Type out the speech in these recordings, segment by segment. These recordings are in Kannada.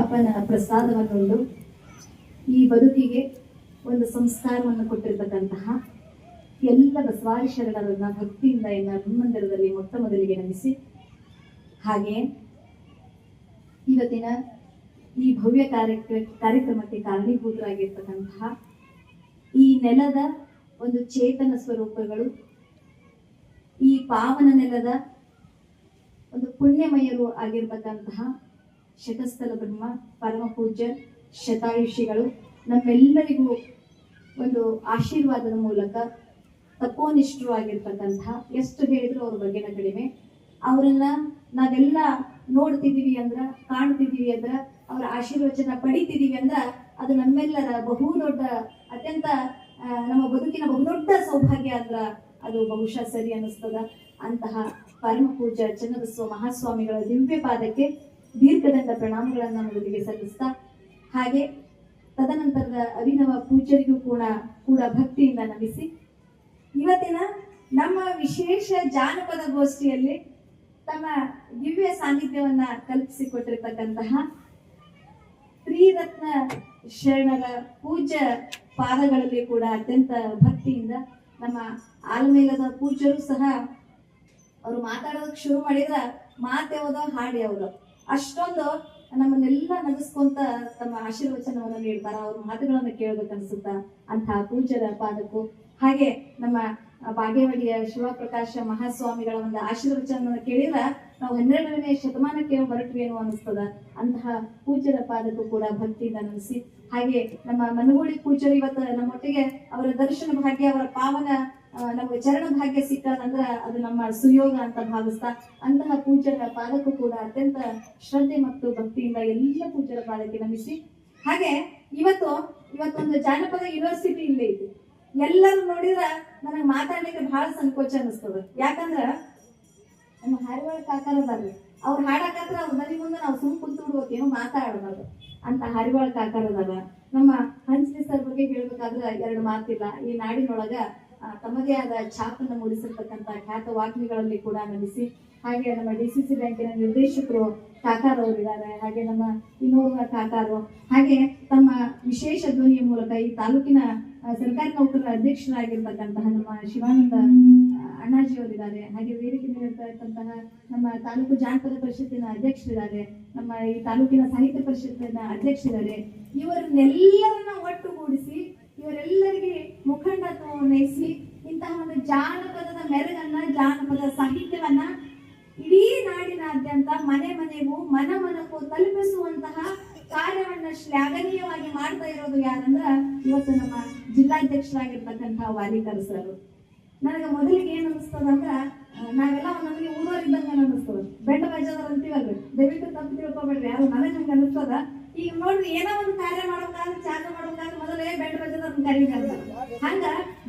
ಅಪ್ಪನ ಪ್ರಸಾದವನ್ನುಂಡು ಈ ಬದುಕಿಗೆ ಒಂದು ಸಂಸ್ಕಾರವನ್ನು ಕೊಟ್ಟಿರ್ತಕ್ಕಂತಹ ಎಲ್ಲ ಬಸವಾದಿ ಶರಣರನ್ನ ಭಕ್ತಿಯಿಂದ ಎನ್ನ ಹನುಮಂದಿರದಲ್ಲಿ ಮೊಟ್ಟ ಮೊದಲಿಗೆ ನಮಿಸಿ. ಹಾಗೆ ಇವತ್ತಿನ ಈ ಭವ್ಯ ಕಾರ್ಯಕ್ರ, ಕಾರ್ಯಕ್ರಮಕ್ಕೆ ಕಾರಣೀಭೂತರಾಗಿರ್ತಕ್ಕಂತಹ ಈ ನೆಲದ ಒಂದು ಚೇತನ ಸ್ವರೂಪಗಳು, ಈ ಪಾವನ ನೆಲದ ಒಂದು ಪುಣ್ಯಮಯರು ಆಗಿರ್ತಕ್ಕಂತಹ ಶತಸ್ಥಲ ಬ್ರಹ್ಮ, ಪರಮ ಪೂಜ್ಯ, ಶತಾಯುಷಿಗಳು, ನಮ್ಮೆಲ್ಲರಿಗೂ ಒಂದು ಆಶೀರ್ವಾದದ ಮೂಲಕ ತಪೋನಿಷ್ಠರು ಆಗಿರ್ತಕ್ಕಂತಹ ಎಷ್ಟು ಹೇಳಿದ್ರು ಅವ್ರ ಬಗ್ಗೆನ ಕಡಿಮೆ. ಅವರನ್ನ ನಾವೆಲ್ಲ ನೋಡ್ತಿದ್ದೀವಿ ಅಂದ್ರ, ಕಾಣ್ತಿದ್ದೀವಿ ಅಂದ್ರ, ಅವರ ಆಶೀರ್ವಚನ ಪಡಿತಿದ್ದೀವಿ ಅಂದ್ರ, ಅದು ನಮ್ಮೆಲ್ಲರ ಬಹು ದೊಡ್ಡ, ಅತ್ಯಂತ ನಮ್ಮ ಬದುಕಿನ ಬಹುದೊಡ್ಡ ಸೌಭಾಗ್ಯ ಅಂದ್ರ ಅದು ಬಹುಶಃ ಸರಿ ಅನ್ನಿಸ್ತದ. ಅಂತಹ ಪರಮ ಪೂಜ್ಯ ಚನ್ನಬಸವ ಮಹಾಸ್ವಾಮಿಗಳ ದಿವ್ಯ ಪಾದಕ್ಕೆ ದೀರ್ಘದಂಡ ಪ್ರಣಾಮಗಳನ್ನ ಮೊದಲಿಗೆ ಸಲ್ಲಿಸ್ತಾ, ಹಾಗೆ ತದನಂತರದ ಅಭಿನವ ಪೂಜ್ಯರಿಗೂ ಕೂಡ ಕೂಡ ಭಕ್ತಿಯಿಂದ ನಮಿಸಿ. ಇವತ್ತಿನ ನಮ್ಮ ವಿಶೇಷ ಜಾನಪದ ಗೋಷ್ಠಿಯಲ್ಲಿ ತಮ್ಮ ದಿವ್ಯ ಸಾನ್ನಿಧ್ಯವನ್ನ ಕಲ್ಪಿಸಿಕೊಟ್ಟಿರ್ತಕ್ಕಂತಹ ತ್ರಿರತ್ನ ಶರಣರ ಪೂಜ್ಯ ಪಾದಗಳಲ್ಲಿ ಕೂಡ ಅತ್ಯಂತ ಭಕ್ತಿಯಿಂದ ನಮ್ಮ ಆಲ್ಮೇಲದ ಪೂಜ್ಯರು ಸಹ ಅವರು ಮಾತಾಡೋದಕ್ಕೆ ಶುರು ಮಾಡಿದ್ರ ಮಾತೆ ಯಾವ್ದೋ ಹಾಡು ಯಾವ್ದೋ ಅಷ್ಟೊಂದು ನಮ್ಮನ್ನೆಲ್ಲ ನಗಿಸ್ಕೊಂತ ತಮ್ಮ ಆಶೀರ್ವಚನವನ್ನು ನೀಡ್ತಾರ, ಅವ್ರ ಮಾತುಗಳನ್ನ ಕೇಳ್ಬೇಕು ಅನ್ಸುತ್ತ ಅಂತಹ ಪೂಜ್ಯರ ಪಾದಕ್ಕೂ. ಹಾಗೆ ನಮ್ಮ ಬಾಗೇವಾಡಿಯ ಶಿವಪ್ರಕಾಶ ಮಹಾಸ್ವಾಮಿಗಳ ಒಂದು ಆಶೀರ್ವಚನವನ್ನು ಕೇಳಿದ್ರ ನಾವು ಹನ್ನೆರಡನೇ ಶತಮಾನಕ್ಕೆ ಹೊರಟ್ವಿ ಏನೋ ಅನಿಸ್ತದ. ಅಂತಹ ಪೂಜ್ಯರ ಪಾದಕ್ಕೂ ಕೂಡ ಭಕ್ತಿಯಿಂದ ನಮಿಸಿ. ಹಾಗೆ ನಮ್ಮ ಮನಗೋಳಿ ಪೂಜ್ಯರು ಇವತ್ತು ನಮ್ಮೊಟ್ಟಿಗೆ ಅವರ ದರ್ಶನ ಭಾಗ್ಯ, ಅವರ ಪಾವನ ನಮಗೆ ಚರಣ ಭಾಗ್ಯ ಸಿಕ್ಕಂದ್ರ ಅದು ನಮ್ಮ ಸುಯೋಗ ಅಂತ ಭಾವಿಸ್ತಾ ಅಂತಹ ಪೂಜ್ಯರ ಪಾದಕ್ಕೂ ಕೂಡ ಅತ್ಯಂತ ಶ್ರದ್ಧೆ ಮತ್ತು ಭಕ್ತಿಯಿಂದ ಎಲ್ಲ ಪೂಜ್ಯರ ಪಾದಕ್ಕೆ ನಮಿಸಿ. ಹಾಗೆ ಇವತ್ತು, ಇವತ್ತೊಂದು ಜಾನಪದ ಯೂನಿವರ್ಸಿಟಿ ಇಲ್ಲೇ ಐತಿ ಎಲ್ಲರೂ ನೋಡಿದ್ರ ನನಗೆ ಮಾತಾಡ್ಲಿಕ್ಕೆ ಬಹಳ ಸಂಕೋಚ ಅನಿಸ್ತದ. ಯಾಕಂದ್ರ ನಮ್ಮ ಹಾರಿವಾಳ ಕಾಕಾರ ಬರ್ರಿ. ಅವ್ರು ಹಾಡಕತ್ರ ಅವ್ರ ಮನೆ ಮುಂದೆ ನಾವು ಸುಮ್ ಕುಂತು ಏನು ಮಾತಾಡಬಾರ್ದು ಅಂತ ಹರಿವಾಳ ಕಾಕಾರ ಅದಾರ. ನಮ್ಮ ಹಂಚಿನ ಸರ್ ಬಗ್ಗೆ ಹೇಳ್ಬೇಕಾದ್ರೆ ಎರಡು ಮಾತಿಲ್ಲ. ಈ ನಾಡಿನೊಳಗ ತಮ್ಮದೇ ಆದ ಛಾಪನ್ನು ಮೂಡಿಸಿರ್ತಕ್ಕಂಥ ಖ್ಯಾತ ವಾಗ್ಮಿಗಳಲ್ಲಿ ಕೂಡ ನಮಿಸಿ, ಹಾಗೆ ನಮ್ಮ ಡಿ ಸಿ ಸಿ ಬ್ಯಾಂಕಿನ ನಿರ್ದೇಶಕರು ಕಾಕಾರವರಿದ್ದಾರೆ ಹಾಗೆ ನಮ್ಮ ಇನ್ನೋರ್ವ ಕಾಕಾರು, ಹಾಗೆ ತಮ್ಮ ವಿಶೇಷ ಧ್ವನಿಯ ಮೂಲಕ ಈ ತಾಲೂಕಿನ ಸರ್ಕಾರಿ ನೌಕರರ ಅಧ್ಯಕ್ಷರಾಗಿರ್ತಕ್ಕಂತಹ ನಮ್ಮ ಶಿವಾನಂದ ಅಣ್ಣಾಜಿ ಅವರಿದ್ದಾರೆ ಹಾಗೆ ವೇದಿಕೆ ನೀಡಿರ್ತಕ್ಕಂತಹ ನಮ್ಮ ತಾಲೂಕು ಜಾನಪದ ಪರಿಷತ್ತಿನ ಅಧ್ಯಕ್ಷರಿದ್ದಾರೆ, ನಮ್ಮ ಈ ತಾಲೂಕಿನ ಸಾಹಿತ್ಯ ಪರಿಷತ್ತಿನ ಅಧ್ಯಕ್ಷರಿದ್ದಾರೆ. ಇವರನ್ನೆಲ್ಲರನ್ನ ಒಟ್ಟುಗೂಡಿಸಿ ಇವರೆಲ್ಲರಿಗೆ ಮುಖಂಡತ್ವವನ್ನು ವಹಿಸಿ ಇಂತಹ ಒಂದು ಜಾನಪದದ ಮೆರುಗನ್ನ, ಜಾನಪದ ಸಾಹಿತ್ಯವನ್ನ ಇಡೀ ನಾಡಿನಾದ್ಯಂತ ಮನೆ ಮನೆಗೂ, ಮನ ಮನಕ್ಕೂ ತಲುಪಿಸುವಂತಹ ಕಾರ್ಯವನ್ನ ಶ್ಲಾಘನೀಯವಾಗಿ ಮಾಡ್ತಾ ಇರೋದು ಯಾರಂದ್ರ ಇವತ್ತು ನಮ್ಮ ಜಿಲ್ಲಾಧ್ಯಕ್ಷರಾಗಿರ್ತಕ್ಕಂತಹ ವಾಲಿಕರ್ ಸರ್. ನನಗೆ ಮೊದಲಿಗೆ ಏನ್ ಅನಿಸ್ತದ ಅಂದ್ರ ನಾವೆಲ್ಲ ನಮಗೆ ಊರವರಿದ್ದಂಗ ಅನಿಸ್ತದ ಬೆಟ್ಟ ಬಜಾರ್ ಅಂತೀವಲ್ರಿ? ದಯವಿಟ್ಟು ತಪ್ಪು ತಿಳ್ಕೊಬೇಡ್ರಿ. ಅದು ನನಗೆ ಹಂಗ ಅನಿಸ್ತದ ಈಗ ನೋಡ್ರಿ ಏನೋ ಒಂದು ಕಾರ್ಯ ಮಾಡ್ಬೇಕಾದ್ರೆ ಚಾಕ ಮಾಡ್ಬೇಕಾದ್ರೆ ಮೊದಲೇ ಬೆಟ್ಟ ಅದನ್ನ ಕರೀತಾರೆ ಹಂಗ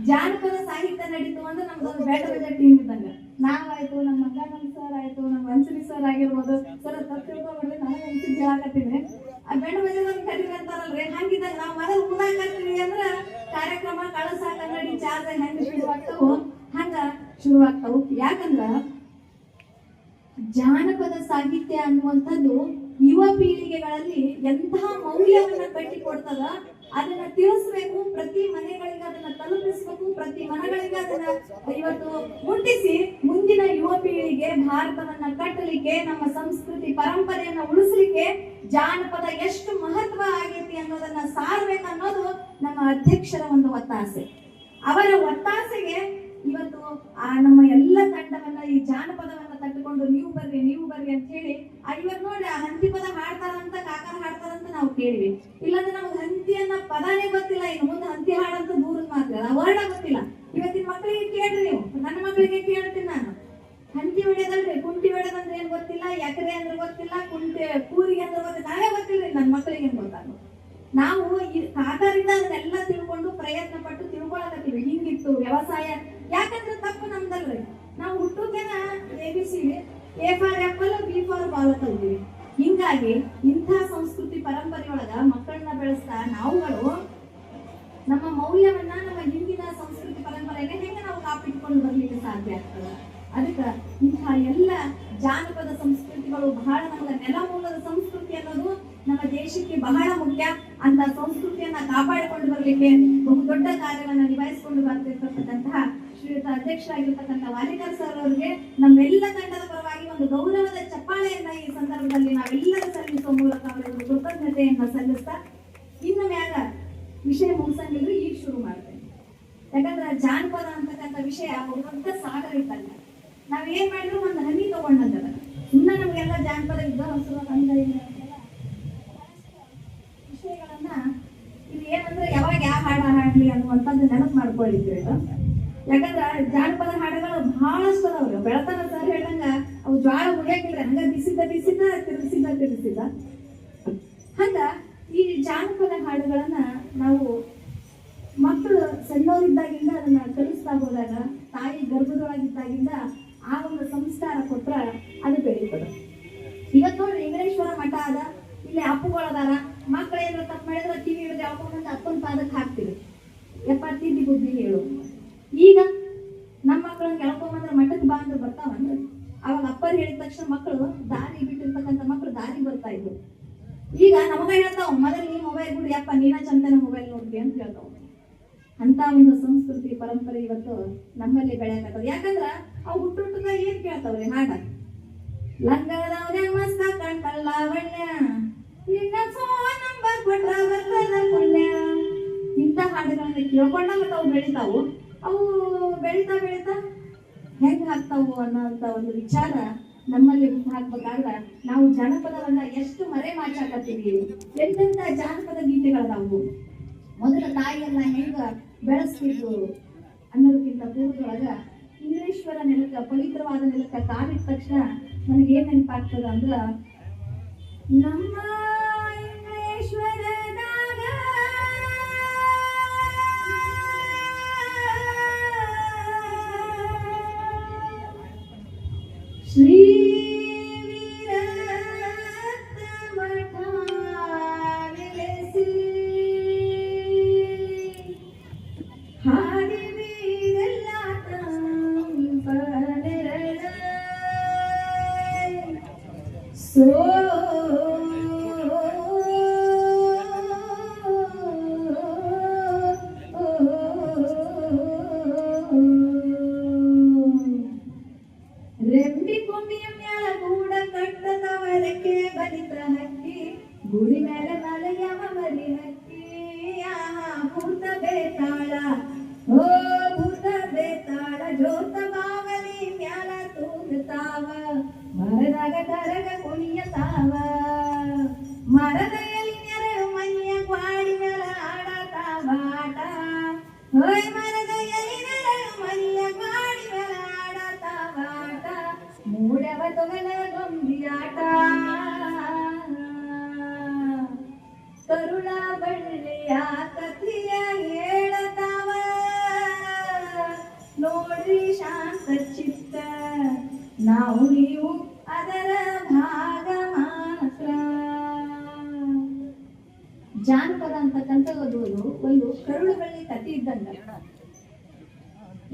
ಜಾನಪದ ಸಾಹಿತ್ಯ ನಡೀತು ಅಂದ್ರೆ ನಮ್ದೊಂದು ಬೆಟ್ಟ ಬಜೆಟ್ ಟೀಮ್ ಇದ್ದಂಗ. ನಾವಾಯ್ತು, ನಮ್ಮ ಮಂಗಾನಂದ ಸರ್ ಆಯ್ತು, ನಮ್ಮ ವಂಚನಿ ಸರ್ ಆಗಿರ್ಬೋದು ಸರ್ ತಪ್ಪು ತಿಳ್ಕೊಬೇಡ್ರಿ ನನಗೆ ಅನ್ಸಿದ್ ಹೇಳಕತ್ತೀನಿ ಆ ಬೆಟ್ಟ ಬಜೆಟ್ ಅದನ್ನ ಕರೀತಾರಲ್ರಿ ಹಂಗಿದ್ದಾಗ ನಾವು ಮೊದಲು ಕೂದಾಕತ್ತೀವಿ ಅಂದ್ರ ಕಾರ್ಯಕ್ರಮ ಕಳಸ, ಕನ್ನಡಿ, ಚಾರ್ಜ್ ಹೆಂಗ್ ಶುರುವಾಗ್ತಾವು ಹಂಗ ಶುರುವಾಗ್ತಾವು. ಯಾಕಂದ್ರ ಜಾನಪದ ಸಾಹಿತ್ಯ ಅನ್ನುವಂಥದ್ದು ಯುವ ಪೀಳಿಗೆಗಳಲ್ಲಿ ಎಂತಹ ಮೌಲ್ಯವನ್ನ ಕಟ್ಟಿಕೊಡ್ತದ, ಅದನ್ನ ತಿಳಿಸ್ಬೇಕು, ಪ್ರತಿ ಮನೆಗಳಿಗೆ ಅದನ್ನ ತಲುಪಿಸ್ಬೇಕು, ಪ್ರತಿ ಮನೆಗಳಿಗೆ ಅದನ್ನ ಇವತ್ತು ಮುಟ್ಟಿಸಿ ಮುಂದಿನ ಯುವ ಪೀಳಿಗೆ ಭಾರತವನ್ನ ಕಟ್ಟಲಿಕ್ಕೆ, ನಮ್ಮ ಸಂಸ್ಕೃತಿ ಪರಂಪರೆಯನ್ನ ಉಳಿಸ್ಲಿಕ್ಕೆ ಜಾನಪದ ಎಷ್ಟು ಮಹತ್ವ ಆಗೈತಿ ಅನ್ನೋದನ್ನ ಸಾರ್ಬೇಕು ಅನ್ನೋದು ನಮ್ಮ ಅಧ್ಯಕ್ಷರ ಒಂದು ಒತ್ತಾಸೆ. ಅವರ ಒತ್ತಾಸೆಗೆ ಇವತ್ತು ಆ ನಮ್ಮ ಎಲ್ಲ ತಂಡವನ್ನ ಈ ಜಾನಪದವನ್ನ ತಟ್ಟುಕೊಂಡು ನೀವು ಬರ್ರಿ ನೀವು ಬರ್ರಿ ಅಂತ ಹೇಳಿ ಇವಾಗ ನೋಡಿ ಆ ಹಂತಿ ಪದ ಹಾಡ್ತಾರಂತ ಕಾಕರ ಹಾಡ್ತಾರಂತ ನಾವು ಕೇಳಿವಿ. ಇಲ್ಲಾಂದ್ರೆ ನಮ್ಗೆ ಹಂತಿ ಅನ್ನೋ ಪದಾನೇ ಗೊತ್ತಿಲ್ಲ. ಇನ್ನು ಮುಂದೆ ಹಂತಿ ಹಾಡಂತ ದೂರದ ಮಾತ್ರ ವರ್ಣ ಗೊತ್ತಿಲ್ಲ. ಇವತ್ತಿನ ಮಕ್ಕಳಿಗೆ ಕೇಳ್ರಿ ನೀವು. ನನ್ನ ಮಕ್ಕಳಿಗೆ ಕೇಳ್ತೀನಿ ನಾನು. ಹಂತಿ ಹೊಡೆಯೋದಲ್ರಿ, ಕುಂಟಿ ಹೊಡೆದಂದ್ರೆ ಏನ್ ಗೊತ್ತಿಲ್ಲ, ಎಕರೆ ಅಂದ್ರೆ ಗೊತ್ತಿಲ್ಲ, ಕುಂಟೆ, ಕೂರಿಗೆ ಅಂದ್ರೆ ಗೊತ್ತಿಲ್ಲ. ನಾವೇ ಗೊತ್ತಿಲ್ಲ ನನ್ನ ಮಕ್ಕಳಿಗೆ ಏನ್ ಗೊತ್ತಾಗ ನಾವು ಈ ಕಾಕರಿಂದ ಅದನ್ನೆಲ್ಲ ತಿಳ್ಕೊಂಡು ಪ್ರಯತ್ನ ಪಟ್ಟು ತಿಳ್ಕೊಳಕತ್ತೀವಿ ಹಿಂಗಿತ್ತು ವ್ಯವಸಾಯ ಯಾಕಂದ್ರೆ ತಪ್ಪು ನಮ್ದಲ್ರಿ ನಾವು ಹುಟ್ಟುಕೇನ A B C A for apple B for ball ಕಲ್ತೀವಿ ಹಿಂಗಾಗಿ ಇಂಥ ಸಂಸ್ಕೃತಿ ಪರಂಪರೆಯೊಳಗ ಮಕ್ಕಳನ್ನ ಬೆಳೆಸ್ತಾ ನಾವುಗಳು ನಮ್ಮ ಮೌಲ್ಯವನ್ನ ನಮ್ಮ ಹಿಂದಿನ ಸಂಸ್ಕೃತಿ ಪರಂಪರೆಗೆ ಹೆಂಗೆ ನಾವು ಕಾಪಿಟ್ಕೊಂಡು ಬರ್ಲಿಕ್ಕೆ ಸಾಧ್ಯ ಆಗ್ತದ ಅದಕ್ಕೆ ಇಂಥ ಎಲ್ಲ ಜಾನಪದ ಸಂಸ್ಕೃತಿಗಳು ಬಹಳ ನಮ್ಗೆ ನೆಲಮೂಲ ದೇಶಕ್ಕೆ ಬಹಳ ಮುಖ್ಯ ಅಂತ ಸಂಸ್ಕೃತಿಯನ್ನ ಕಾಪಾಡಿಕೊಂಡು ಬರಲಿಕ್ಕೆ ಬಹುದೊಡ್ಡ ಕಾರ್ಯಗಳನ್ನ ನಿಭಾಯಿಸಿಕೊಂಡು ಬರ್ತಿರ್ತಕ್ಕಂತಹ ಶ್ರೀಯುತ ಅಧ್ಯಕ್ಷರಾಗಿರ್ತಕ್ಕಂಥ ವಾಲಿಕರ್ ಸರ್ ಅವರಿಗೆ ನಮ್ಮೆಲ್ಲ ತಂಡದ ಪರವಾಗಿ ಒಂದು ಗೌರವದ ಚಪ್ಪಾಳೆಯನ್ನ ಈ ಸಂದರ್ಭದಲ್ಲಿ ನಾವೆಲ್ಲರೂ ಸಲ್ಲಿಸುವ ಮೂಲಕ ಅವರಿಗೆ ಒಂದು ಕೃತಜ್ಞತೆಯನ್ನ ಸಲ್ಲಿಸ್ತಾ ಇನ್ನು ಮ್ಯಾಗ ವಿಷಯ ಮುಗಿಸಂಗಿದ್ರು ಈಗ ಶುರು ಮಾಡ್ತೇನೆ ಯಾಕಂದ್ರೆ ಜಾನಪದ ಅಂತಕ್ಕಂಥ ವಿಷಯ ಒಂದು ದೊಡ್ಡ ಸಾಗರ ಇದ್ದಂಗ ನಾವ್ ಏನ್ ಮಾಡಿದ್ರು ಒಂದು ಹನಿ ತಗೊಂಡಂತದ ಇನ್ನ ನಮ್ಗೆಲ್ಲ ಇಲ್ಲ ಅಂತೆಲ್ಲ ವಿಷಯಗಳನ್ನ ಇಲ್ಲಿ ಏನಂದ್ರೆ ಯಾವಾಗ ಯಾವ ಹಾಡ ಹಾಡ್ಲಿ ಅನ್ನುವಂಥದ್ದು ನೆನಪು ಮಾಡ್ಕೊಳ್ಳಿದ್ವಿ ಯಾಕಂದ್ರೆ ಜಾನಪದ ಹಾಡುಗಳು ಬಹಳಷ್ಟು ಅದಾವ್ರಿ. ಬೆಳತನ ಸರ್ ಹೇಳ್ದಂಗ, ಅವು ಜ್ವಾಳ ಮುಗಿಯಾಕಿಲ್ರಿ ಹಂಗ ಬಿಸಿದ ಬಿಸಿದ ತಿರುಗಿಸಿದ ತಿರುಗಿಸಿದ ಹಂಗ ಈ ಜಾನಪದ ಹಾಡುಗಳನ್ನ ನಾವು ಮಕ್ಕಳು ಸಣ್ಣವರಿದ್ದಾಗಿಂದ ಅದನ್ನ ಕಲಿಸ್ತಾ ಹೋದಾಗ, ತಾಯಿ ಗರ್ಭದೊಳಗಿದ್ದಾಗಿಂದ ಆ ಒಂದು ಸಂಸ್ಕಾರ ಕೊಟ್ರ ಅದು ಬೆಳೀತದೆ. ಇವತ್ತು ನೋಡ್ರಿ ಇಂಗ್ಲೇಶ್ವರ ಮಠ ಅದ. ಇಲ್ಲಿ ಅಪ್ಪುಗಳದಾರ ಮಕ್ಳು ಏನಾರ ತಪ್ಪು ಮಾಡಿದ್ರೆ ಕಿವಿ ಹಿಡಿದು ಹಾಕೊಂಡ್ ಅಪ್ಪನ ಪಾದಕ್ಕೆ ಹಾಕ್ತೀವಿ. ಯಪ್ಪ ತಿದ್ದಿ ಬುದ್ಧಿ ಹೇಳು. ಈಗ ನಮ್ಮ ಮಕ್ಕಳನ್ನ ಕೆಳ್ಕೊಂಬಂದ್ರೆ ಮಠಕ್ಕೆ ಬಾ ಅಂದ್ರೆ ಅವಾಗ ಅಪ್ಪರು ಹೇಳಿದ ತಕ್ಷಣ ಮಕ್ಕಳು ದಾರಿ ಬಿಟ್ಟಿರ್ತಕ್ಕಂಥ ಮಕ್ಕಳು ದಾರಿ ಬರ್ತಾ ಇದ್ರು. ಈಗ ನಮಗ ಹೇಳ್ತಾವ, ಮೊದಲು ನೀ ಮೊಬೈಲ್ ಬಿಡು ಅಪ್ಪ ನೀನ ಚಂದನ ಮೊಬೈಲ್ ನೋಡ್ರಿ ಅಂತ ಹೇಳ್ತಾವ. ಅಂತ ಒಂದು ಸಂಸ್ಕೃತಿ, ಪರಂಪರೆ ಇವತ್ತು ನಮ್ಮಲ್ಲಿ ಬೆಳೆಯಕತ್ತದ. ಯಾಕಂದ್ರ ಅವು ಹುಟ್ಟುಟ್ಟದ ಏನ್ ಕೇಳ್ತಾವ್ರಿ, ಹಾಡ? ಲಂಗದವನೇ ಮಸ್ತ ಕಂಡಲ್ಲ ಬಣ್ಣ ನಿನ್ನ ನಂಬರ್ ಕೊಟ್ರ ಬರ್ತದ ಪುಣ್ಯ ಇಂಥ ಹಾಡುಗಳನ್ನ ಕೇಳ್ಕೊಂಡ ಮತ್ತೆ ಅವು ಬೆಳಿತಾವು ಅವು ಬೆಳಿತಾ ಬೆಳಿತಾ ಹೆಂಗ್ ಆಗ್ತಾವು ಅನ್ನೋಂತ ಒಂದು ವಿಚಾರ ನಮ್ಮಲ್ಲಿ ಹಾಕ್ಬೇಕಾದ್ರೆ ನಾವು ಜಾನಪದವನ್ನ ಎಷ್ಟು ಮರೆ ಮಾಚಾಕತ್ತೀವಿ ಎಂತೆಂತ ಜಾನಪದ ಗೀತೆಗಳದಾವು ಮೊದಲ ತಾಯಿಯನ್ನ ಹೆಂಗ ಬೆಳೆಸ್ತಿದ್ರು ಅನ್ನೋದಕ್ಕಿಂತ ಪೂರ್ವದೊಳಗ ಇಂಗ್ಲೇಶ್ವರ ನೆಲಕ್ಕ, ಪವಿತ್ರವಾದ ನೆಲಕ್ಕ ಕಾಲಿಟ್ಟ ತಕ್ಷಣ ನನಗೆ ಏನ್ ನೆನಪಾಗ್ತದ ಅಂದ್ರ ನಮ್ಮ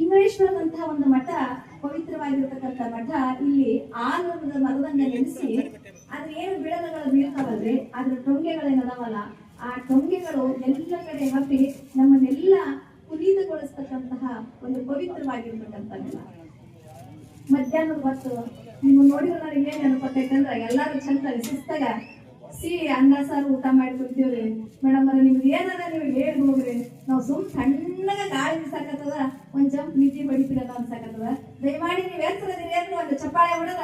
ಇಂಗ್ಲೇಶ್ವರದಂತಹ ಒಂದು ಮಠ, ಪವಿತ್ರವಾಗಿರ್ತಕ್ಕಂಥ ಮಠ, ಇಲ್ಲಿ ಆಲದ ಮರದಂಗ ನೆನೆಸಿ ಅದ್ರ ಏನು ಬಿಡದಗಳು ಬೀಳ್ತಾವಲ್ರಿ, ಅದ್ರ ಟೊಂಗೆಗಳೇನದಾವಲ್ಲ, ಆ ಟೊಂಗೆಗಳು ಎಲ್ಲ ಕಡೆ ಹಬ್ಬಿ ನಮ್ಮನ್ನೆಲ್ಲ ಪುನೀತಗೊಳಿಸ್ತಕ್ಕಂತಹ ಒಂದು ಪವಿತ್ರವಾಗಿರ್ತಕ್ಕಂಥ ಮಧ್ಯಾಹ್ನದ ಹೊತ್ತು, ನೀವು ನೋಡಿದ್ರೆ ನನಗೆ ಏನ್ ಅನ್ಕೊತೈತೆ ಅಂದ್ರೆ ಎಲ್ಲಾರು ಚಂದ ಶಿಸ್ತಾಗ ಸಿ ಅನ್ನ ಸಾರು ಊಟ ಮಾಡಿ ಕುಂತೀವ್ರಿ ಮೇಡಮ್ ನಿಮ್ಗೆ ಏನಾರ ನೀವು ಹೇಳಿ ಹೋಗ್ರಿ. ನಾವು ಸುಮ್ ಸಣ್ಣಗ ಗಾಳಿ ಸಾಕತ್ತದ ಒಂದ್ ಜಂಪ್ ನಿಧಿ ಬಡಿತೀರಲ್ಲ ಅನ್ಸಾಕತ್ತದ. ದಯಮಾಡಿ ನೀವು ಹೇಳ್ತಿರೋದ್ರಿ ಅಂದ್ರೆ ಒಂದು ಚಪ್ಪಾಳೆ ಹೊಡೆದ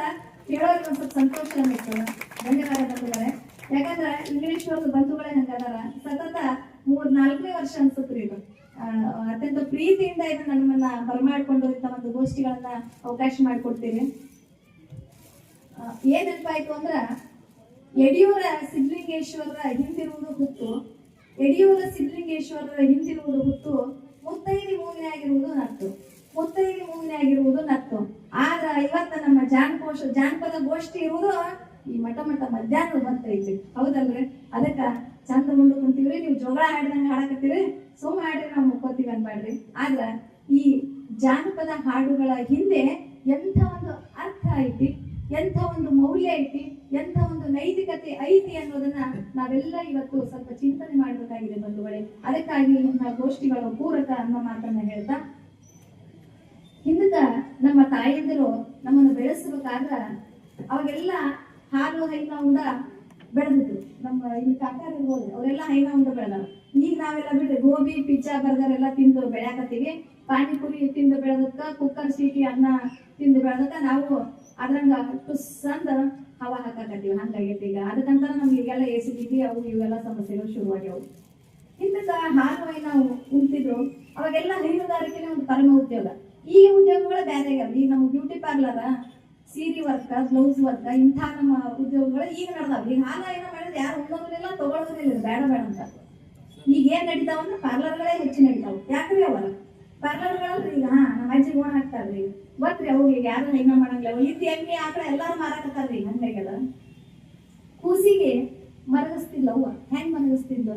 ಹೇಳೋರಿಗೆ ಒಂದ್ ಸ್ವಲ್ಪ ಸಂತೋಷ ಅನ್ನಿಸ್ತದ ಧನ್ಯವಾದ ಬಂದಿದ್ದಾರೆ ಯಾಕಂದ್ರೆ ಇಂಗ್ಲಿಷ್ ಬಂಧುಗಳೇ ಹಂಗದಾರ. ಸತತ ಮೂರ್ ನಾಲ್ಕನೇ ವರ್ಷ ಅನ್ಸುತ್ರಿ ಇದು. ಅತ್ಯಂತ ಪ್ರೀತಿಯಿಂದ ಇದು ನಮ್ಮನ್ನ ಬರಮಾಡ್ಕೊಂಡು ಇಂಥ ಒಂದು ಗೋಷ್ಠಿಗಳನ್ನ ಅವಕಾಶ ಮಾಡಿಕೊಡ್ತೀವಿ ಆ, ಏನ್ ನೆನಪಾಯ್ತು ಅಂದ್ರ ಯಡಿಯೂರ ಸಿದ್ಧಲಿಂಗೇಶ್ವರರ ಹಿಂದಿರುವುದು ಹುತ್ತು ಯಡಿಯೂರ ಸಿದ್ಧಲಿಂಗೇಶ್ವರರ ಹಿಂದಿರುವುದು ಹುತ್ತು ಮುತ್ತೈದಿ ಮೂವಿನ ಆಗಿರುವುದು ನತ್ತು. ಮುತ್ತೈದಿ ಮೂವಿನ ಆಗಿರುವುದು ನತ್ತು. ಆದ್ರ ಇವತ್ತ ನಮ್ಮ ಜಾನಕೋಶ, ಜಾನಪದ ಗೋಷ್ಠಿ ಇರುವುದು ಈ ಮಠ ಮಠ ಮಧ್ಯಾಹ್ನ ಬಂತೈತಿ ಹೌದಲ್ರಿ ಅದಕ್ಕ ಚಂದ ಮುಂದೆ ಕುಂತೀವ್ರಿ, ನೀವು ಜೋಗಳ ಹಾಡಿದಂಗ ಹಾಡಕತ್ತೀರಿ ಸುಮ್ಮ ಹಾಡ್ರಿ, ನಾವು ಮುಕ್ಕೋತೀವಿ ಅನ್ಬೇಡ್ರಿ ಆದ್ರ ಈ ಜಾನಪದ ಹಾಡುಗಳ ಹಿಂದೆ ಎಂಥ ಒಂದು ಅರ್ಥ ಐತಿ, ಎಂಥ ಒಂದು ಮೌಲ್ಯ ಐತಿ ಎಂಥ ಒಂದು ನೈತಿಕತೆ ಐತಿ ಅನ್ನೋದನ್ನ ನಾವೆಲ್ಲ ಇವತ್ತು ಸ್ವಲ್ಪ ಚಿಂತನೆ ಮಾಡಬೇಕಾಗಿದೆ ಬಂಧುಗಳೇ. ಅದಕ್ಕಾಗಿ ನಿಮ್ಮ ಗೋಷ್ಠಿಗಳು ಪೂರಕ ಅನ್ನೋ ಮಾತನ್ನ ಹೇಳ್ತಾ ಹಿಂದಕ ನಮ್ಮ ತಾಯಂದಿರು ನಮ್ಮನ್ನು ಬೆಳೆಸಬೇಕಾದ್ರ ಅವಾಗೆಲ್ಲ ಹಾಲು ಹೈನ ಉಂಡ ಬೆಳೆದಿದ್ರು. ನಮ್ಮ ಇಲ್ಲಿ ಕಾಕಾರ ಇರ್ಬೋದು ಅವರೆಲ್ಲ ಹೈನ ಉಂಡ ಬೆಳೆದವು ಈಗ ನಾವೆಲ್ಲ ಬಿಡ್ರಿ, ಗೋಬಿ, ಪಿಜ್ಜಾ, ಬರ್ಗರ್ ಎಲ್ಲ ತಿಂದು ಬೆಳೆಯಕತ್ತೀವಿ. ಪಾನಿಪುರಿ ತಿಂದು ಬೆಳೆದಕ್ಕ ಕುಕ್ಕರ್, ಸೀಟಿ, ಅನ್ನ ತಿಂದು ಬೆಳೆದಕ್ಕ ನಾವು ಅದ್ರಂಗ ಟುಸ್ ಅಂತ ಹವಾ ಹಾಕಾಕತ್ತೀವಿ ಹಂಗಾಗೈತಿ ಈಗ. ಅದಕ್ಕಂತ ನಮ್ಗೆ ಈಗೆಲ್ಲ ಎಸಿಡಿಟಿ ಅವು ಇವೆಲ್ಲ ಸಮಸ್ಯೆಗಳು ಶುರುವಾಗ್ಯಾವು. ಇಂತ ಹಾಲು ಹೈ ನಾವು ಕುಂತಿದ್ರು ಅವಾಗೆಲ್ಲ ಹೈನುಗಾರಿಕೆನೇ ಒಂದು ಪರಮ ಉದ್ಯೋಗ. ಈಗ ಉದ್ಯೋಗಗಳು ಬೇರೆ ಆಗ್ಯಾವ ಈಗ ನಮ್ಮ ಬ್ಯೂಟಿ ಪಾರ್ಲರ್, ಸೀರೆ ವರ್ಕ, ಬ್ಲೌಸ್ ವರ್ಕ, ಇಂಥ ನಮ್ಮ ಉದ್ಯೋಗಗಳು ಈಗ ನಡೆದಾವ ಈಗ ಹಾಲು ಮಾಡಿದ್ರೆ ಯಾರು ಉಣ್ಣೋದಿಲ್ಲ ತಗೊಳ್ಳೋದಿಲ್ಲ ಬೇಡ ಬೇಡ ಅಂತ. ಈಗ ಏನ್ ನಡೀತಾವ ಅಂದ್ರೆ ಪಾರ್ಲರ್ಗಳೇ ಹೆಚ್ಚು ನಡೀತಾವ. ಯಾಕ್ರಿ ಅವರ ಪಾರ್ಲರ್ಗಳಲ್ರಿ ಈಗ? ನಮ್ಮ ಅಜ್ಜಿ ಓಣ ಹಾಕ್ತಾರ್ರಿ. ಗೊತ್ತ್ರಿ ಅವ್ರಿಗೆ ಯಾರು ಹೆಂಗ ಮಾಡಂಗಿಲ್ಲ. ಇದ್ದು ಎಮ್ಮೆ ಆಕಳ ಎಲ್ಲಾರು ಮಾರಾಕತ್ತಾರ್ರಿ ಹಂಗಾಗ್ಯದ ಕೂಸಿಗೆ ಮರಗಿಸ್ತಿಲ್ಲ ಅವ್ವ. ಹೆಂಗ್ ಮರಗಿಸ್ತಿದ್ಲು?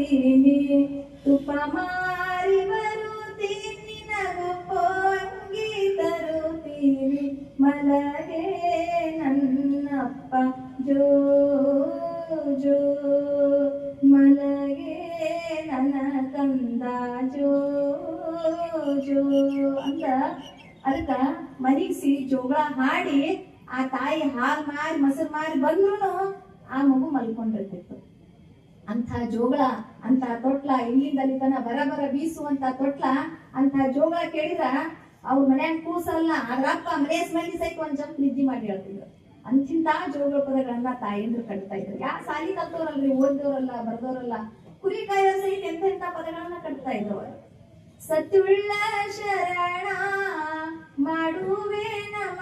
ತರುತ್ತೀನಿ ತುಪ್ಪ ಮಾರಿ ಬರುತ್ತೀನಿ ಅಂಗಿ ತರುತ್ತೀನಿ. ಮಲಗೆ ನನ್ನಪ್ಪ, ಜೋ ಜೋ. ಮಲಗೆ ನನ್ನ ಕಂದ ಜೋ ಜೋ. ಅಂತ ಅದಕ್ಕ ಮನಿಸಿ ಜೋಗಳ ಹಾಡಿ, ಆ ತಾಯಿ ಹಾಲು ಮಾರಿ, ಮೊಸರು ಮಾರಿ ಬಂದ್ರು ಆ ಮಗು ಮಲ್ಕೊಂಡಿರ್ತಿತ್ತು. ಅಂಥ ಜೋಗಳ ಅಂತ ತೊಟ್ಲ ಇಲ್ಲಿಂದ ಅಲ್ಲಿ ತನ ಬರ ಬರ ಬೀಸುವಂತ ತೊಟ್ಲ ಅಂತ ಜೋಗಳ ಕೇಳಿದ್ರ ಅವ್ರ ಮನ್ಯಾಗ ಕೂಸಲ್ಲ ಅದ್ರಪ್ಪ ಮನೆ ಸ್ಮಲ್ಲಿ ಸೈಕ್ ಒಂದ್ ಜಂಪ್ ನಿದ್ದೆ ಮಾಡಿ ಹೇಳ್ತಿದ್ರು. ಅಂತಿಂತ ಜೋಗಳ ಪದಗಳನ್ನ ತಾಯಂದ್ರು ಕಟ್ತಾ ಇದ್ರು. ಯಾ ಸಾಲಿ ಕಲ್ತವ್ರಲ್ರಿ ಓದ್ದವ್ರಲ್ಲ ಬರ್ದವ್ರಲ್ಲ ಕುರಿ ಕಾಯೋ ಸಹಿತ ಎಂತೆಂತ ಪದಗಳನ್ನ ಕಟ್ತಾ ಇದ್ರು ಅವರು. ಸತ್ಯುಳ್ಳ ಶರಣ ಮಾಡುವೆ ನಮನ